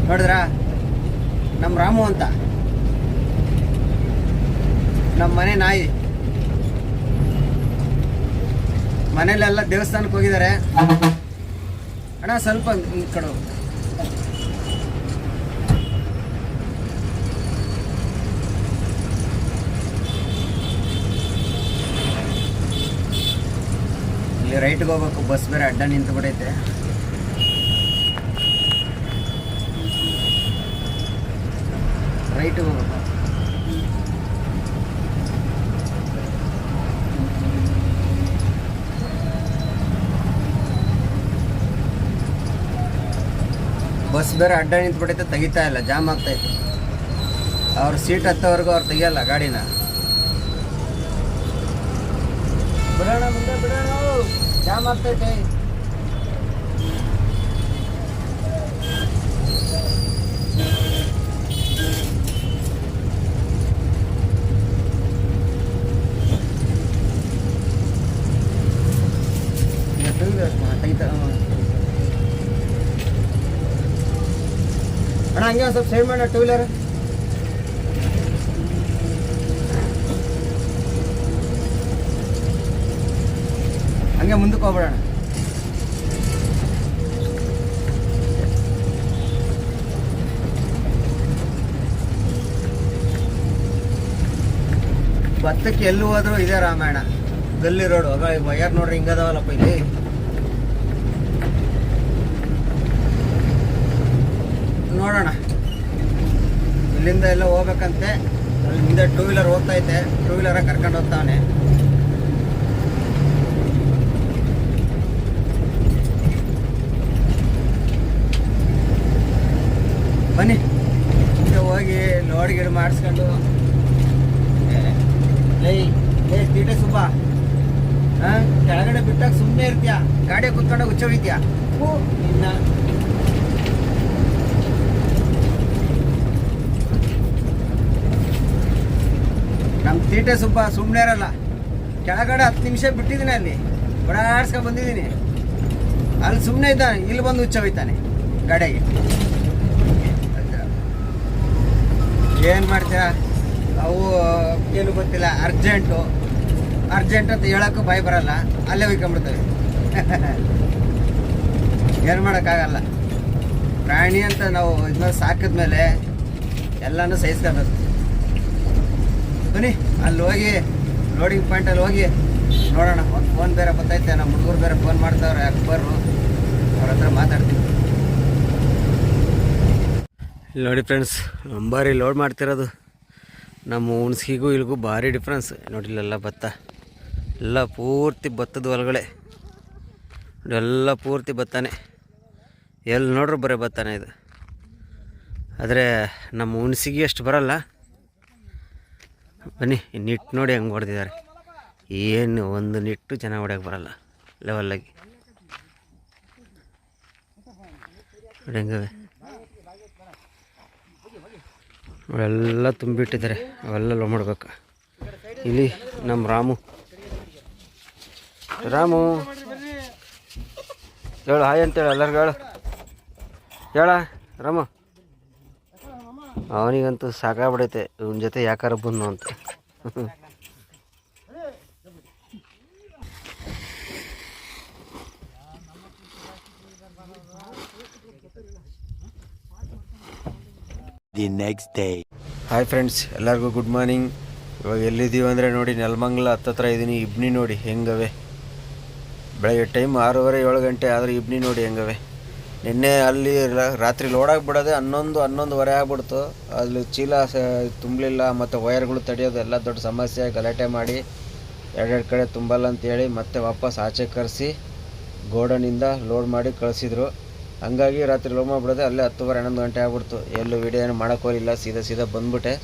ನೋಡಿದ್ರಾ? ನಮ್ಮ ರಾಮು ಅಂತ. ನಮ್ಮ ಮನೆ ನಾಯಿ. ಮನೇಲೆಲ್ಲ ದೇವಸ್ಥಾನಕ್ಕೆ ಹೋಗಿದ್ದಾರೆ. ಅಣ್ಣ, ಸ್ವಲ್ಪ ಕಡೆ ಇಲ್ಲಿ ರೈಟ್ಗೆ ಹೋಗ್ಬೇಕು, ಬಸ್ ಬೇರೆ ಅಡ್ಡ ನಿಂತು ಬಿಡೈತೆ ರೈಟ್ಗೆ ಹೋಗ್ಬೇಕು. ಬಸ್ ಬೇರೆ ಅಡ್ಡ ನಿಂತ್ಬಿಟ್ಟೈತೆ, ತೆಗಿತಾ ಇಲ್ಲ, ಜಾಮ್ ಆಗ್ತೈತೆ ಅವ್ರ ಸೀಟ್ ಹತ್ತೋವರೆಗೂ ಅವ್ರು ತೆಗಿಯಲ್ಲ ಗಾಡಿನ. ಬಿಡೋಣ ಅಣ್ಣ, ಹಂಗೆ ಒಂದು ಸ್ವಲ್ಪ ಸೈಡ್ ಮಾಡೋಣ ಟೂ ವೀಲರ್ ಹಂಗೆ ಮುಂದಕ್ಕೆ ಹೋಗ್ಬಿಡೋಣ. ಭತ್ತಕ್ಕೆ ಎಲ್ಲಿ ಹೋದ್ರು ಇದೆ ರಾಮಾಯಣ. ಗಲ್ಲಿ ರೋಡ್, ಹೋಗ ವಯರ್ ನೋಡ್ರಿ, ಹಿಂಗದವಲ್ಲಪ್ಪ ಇಲ್ಲಿ. ನೋಡೋಣ. ಇಲ್ಲಿಂದ ಎಲ್ಲ ಹೋಗ್ಬೇಕಂತೆ. ಅಲ್ಲಿ ಹಿಂದೆ ಟೂ ವೀಲರ್ ಹೋಗ್ತೈತೆ. ಟೂ ವೀಲರ ಕರ್ಕೊಂಡು ಹೋಗ್ತಾವನೆ. ಬನ್ನಿ. ಮುಂದೆ ಹೋಗಿ ಲೋಡ್ ಗಿಡ ಮಾಡಿಸ್ಕೊಂಡು. ಲೈ ಲೈ ತೀಟೆ ಸುಬ್ಬ. ಹಾಂ, ಕೆಳಗಡೆ ಬಿಟ್ಟಾಗ ಸುಮ್ಮನೆ ಇರ್ತೀಯ? ಗಾಡಿ ಕುತ್ಕೊಂಡಾಗ ಹುಚ್ಚೋಗಿದ್ಯಾ ನಿನ್ನ ನಮ್ಮ ತೀಟೆ ಸುಬ್ಬ ಸುಮ್ಮನೆ ಇರಲ್ಲ. ಕೆಳಗಡೆ ಹತ್ತು ನಿಮಿಷ ಬಿಟ್ಟಿದ್ದೀನಿ ಅಲ್ಲಿ. ಬಡಾಡ್ಸ್ಕೊಂಡು ಬಂದಿದ್ದೀನಿ. ಅಲ್ಲಿ ಸುಮ್ಮನೆ ಇದ್ದಾನೆ. ಇಲ್ಲಿ ಬಂದು ಹುಚ್ಚ ಹೋಯ್ತಾನೆ ಗಾಡಿಗೆ ಏನು ಮಾಡ್ತೀರಾ? ಅವು, ಏನು ಗೊತ್ತಿಲ್ಲ. ಅರ್ಜೆಂಟು. ಅರ್ಜೆಂಟ್ ಅಂತ ಹೇಳೋಕ್ಕೂ ಭಯ ಬರಲ್ಲ. ಅಲ್ಲೇ ಹೋಯ್ಕೊಂಬಿಡ್ತೇವೆ ಏನು ಮಾಡೋಕ್ಕಾಗಲ್ಲ. ಪ್ರಾಣಿ ಅಂತ ನಾವು ಇದನ್ನ ಸಾಕಿದ್ಮೇಲೆ ಎಲ್ಲನೂ ಸಹಿಸ್ಕೊಬೇಕು. ಬನ್ನಿ. ಅಲ್ಲಿ ಹೋಗಿ ಲೋಡಿಂಗ್ ಪಾಯಿಂಟಲ್ಲಿ ಹೋಗಿ ನೋಡೋಣ. ಒಂದು ಫೋನ್ ಬೇರೆ ಬರ್ತೈತೆ ನಮ್ಮ ಹುಡುಗರು ಬೇರೆ ಫೋನ್ ಮಾಡ್ತಾವ್ರೆ ಅಕ್ಬರು ಅವ್ರ ಹತ್ರ ಮಾತಾಡ್ತೀನಿ. ಇಲ್ಲಿ ನೋಡಿ ಫ್ರೆಂಡ್ಸ್ ಅಂಬಾರಿ ಲೋಡ್ ಮಾಡ್ತಿರೋದು. ನಮ್ಮ ಹುಣ್ಸಿಗೂ ಇಲ್ಲಿಗೂ ಭಾರಿ ಡಿಫ್ರೆನ್ಸ್ ನೋಡಿ ಇಲ್ಲೆಲ್ಲ ಭತ್ತ ಎಲ್ಲ ಪೂರ್ತಿ ಭತ್ತದ ಹೊಲಗಳೇ. ನೋಡಿ ಎಲ್ಲ ಪೂರ್ತಿ ಭತ್ತನೇ ಎಲ್ಲಿ ನೋಡ್ರು ಬರೀ ಭತ್ತನೇ ಇದು. ಆದರೆ ನಮ್ಮ ಹುಣ್ಸಿಗೆ ಅಷ್ಟು ಬರಲ್ಲ. ಬನ್ನಿ, ಈ ನಿಟ್ಟು ನೋಡಿ ಹೆಂಗೆ ಹೊಡೆದಿದ್ದಾರೆ. ಏನು, ಒಂದು ನಿಟ್ಟು ಚೆನ್ನಾಗಿ ಹೊಡೆಯಕ್ಕೆ ಬರಲ್ಲ. ಲೆವೆಲ್ಲಾಗಿ ನೋಡಿ ಹೆಂಗವೆ ಅವೆಲ್ಲ ತುಂಬಿಟ್ಟಿದ್ದಾರೆ. ಅವೆಲ್ಲ ಲೋ ಮಾಡ್ಬೇಕು. ಇಲ್ಲಿ ನಮ್ಮ ರಾಮು. ರಾಮು. ಹೇಳು, ಹಾಯ್ ಅಂತೇಳು, ಎಲ್ಲರಿಗೂ ಹೇಳು. ಹೇಳ, ರಾಮು. ಅವನಿಗಂತೂ ಸಾಕಾಗ್ಬಿಡೈತೆ ಇವನ ಜೊತೆ ಯಾಕಾರ ಬಂದು ಅಂತ. The next day hi friends ಎಲ್ಲರಿಗೂ ಗುಡ್ ಮಾರ್ನಿಂಗ್ ಇವಾಗ ಎಲ್ಲಿದ್ದೀವಿ ಅಂದರೆ ನೋಡಿ ನೆಲಮಂಗಲ ಹತ್ತತ್ರ ಇದ್ದೀನಿ ಇಬ್ನಿ ನೋಡಿ ಹೆಂಗವೆ? ಬೆಳಗ್ಗೆ ಟೈಮ್ ಆರೂವರೆ ಏಳು ಗಂಟೆ ಆದರೆ ಇಬ್ನಿ ನೋಡಿ ಹೆಂಗವೆ? ನಿನ್ನೆ ಅಲ್ಲಿ ರಾತ್ರಿ ಲೋಡಾಗಿ ಬಿಡೋದೆ ಹನ್ನೊಂದು, ಹನ್ನೊಂದುವರೆ ಆಗ್ಬಿಡ್ತು. ಅಲ್ಲಿ ಚೀಲ ತುಂಬಲಿಲ್ಲ, ಮತ್ತು ವೈರ್ಗಳು ತಡೆಯೋದು ಎಲ್ಲ ದೊಡ್ಡ ಸಮಸ್ಯೆ. ಗಲಾಟೆ ಮಾಡಿ ಎರಡೆರಡು ಕಡೆ ತುಂಬಲ್ಲ ಅಂತೇಳಿ ಮತ್ತೆ ವಾಪಸ್ ಆಚೆ ಕರೆಸಿ ಗೋಡನಿಂದ ಲೋಡ್ ಮಾಡಿ ಕಳಿಸಿದ್ರು. ಹಂಗಾಗಿ ರಾತ್ರಿ ಲೋಡ್ ಮಾಡಿಬಿಡೋದೆ ಅಲ್ಲೇ ಹತ್ತುವರೆ, ಹನ್ನೊಂದು ಗಂಟೆ ಆಗ್ಬಿಡ್ತು. ಎಲ್ಲೂ ವೀಡಿಯೋ ಏನು ಮಾಡೋಕ್ಕೋಲಿಲ್ಲ ಸೀದಾ ಸೀದಾ ಬಂದ್ಬಿಟ್ಟೆ.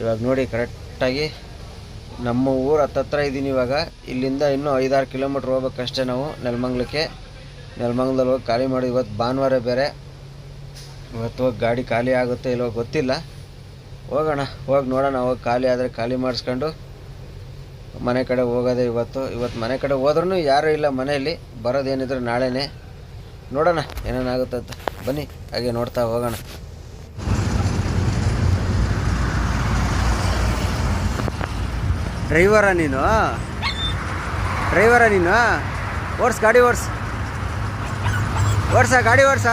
ಇವಾಗ ನೋಡಿ ಕರೆಕ್ಟಾಗಿ ನಮ್ಮ ಊರು ಹತ್ತತ್ರ ಇದ್ದೀನಿ ಇವಾಗ. ಇಲ್ಲಿಂದ ಇನ್ನೂ ಐದಾರು ಕಿಲೋಮೀಟ್ರ್ ಹೋಗ್ಬೇಕಷ್ಟೇ ನಾವು ನೆಲಮಂಗ್ಲಕ್ಕೆ. ನೆಲಮಂಗ್ಲದಲ್ಲಿ ಹೋಗಿ ಖಾಲಿ ಮಾಡಿ ಇವತ್ತು ಭಾನುವಾರ ಬೇರೆ. ಇವತ್ತು ಹೋಗಿ ಗಾಡಿ ಖಾಲಿ ಆಗುತ್ತೆ ಇಲ್ಲೋ ಗೊತ್ತಿಲ್ಲ. ಹೋಗೋಣ, ಹೋಗಿ ನೋಡೋಣ, ಹೋಗಿ ಖಾಲಿ ಆದರೆ ಖಾಲಿ ಮಾಡಿಸ್ಕೊಂಡು ಮನೆ ಕಡೆ ಹೋಗೋದೇ ಇವತ್ತು. ಇವತ್ತು ಮನೆ ಕಡೆ ಹೋದ್ರೂ ಯಾರೂ ಇಲ್ಲ ಮನೆಯಲ್ಲಿ. ಬರೋದೇನಿದ್ರು ನಾಳೆನೇ. ನೋಡೋಣ ಏನೇನಾಗುತ್ತೆ ಅಂತ. ಬನ್ನಿ, ಹಾಗೆ ನೋಡ್ತಾ ಹೋಗೋಣ. ಡ್ರೈವರ ನೀನು? ಡ್ರೈವರ ನೀನು? ಓಡ್ಸ್, ಗಾಡಿ ಓಡ್ಸ್. ಓಡ್ಸ ಗಾಡಿ ಓಡ್ಸ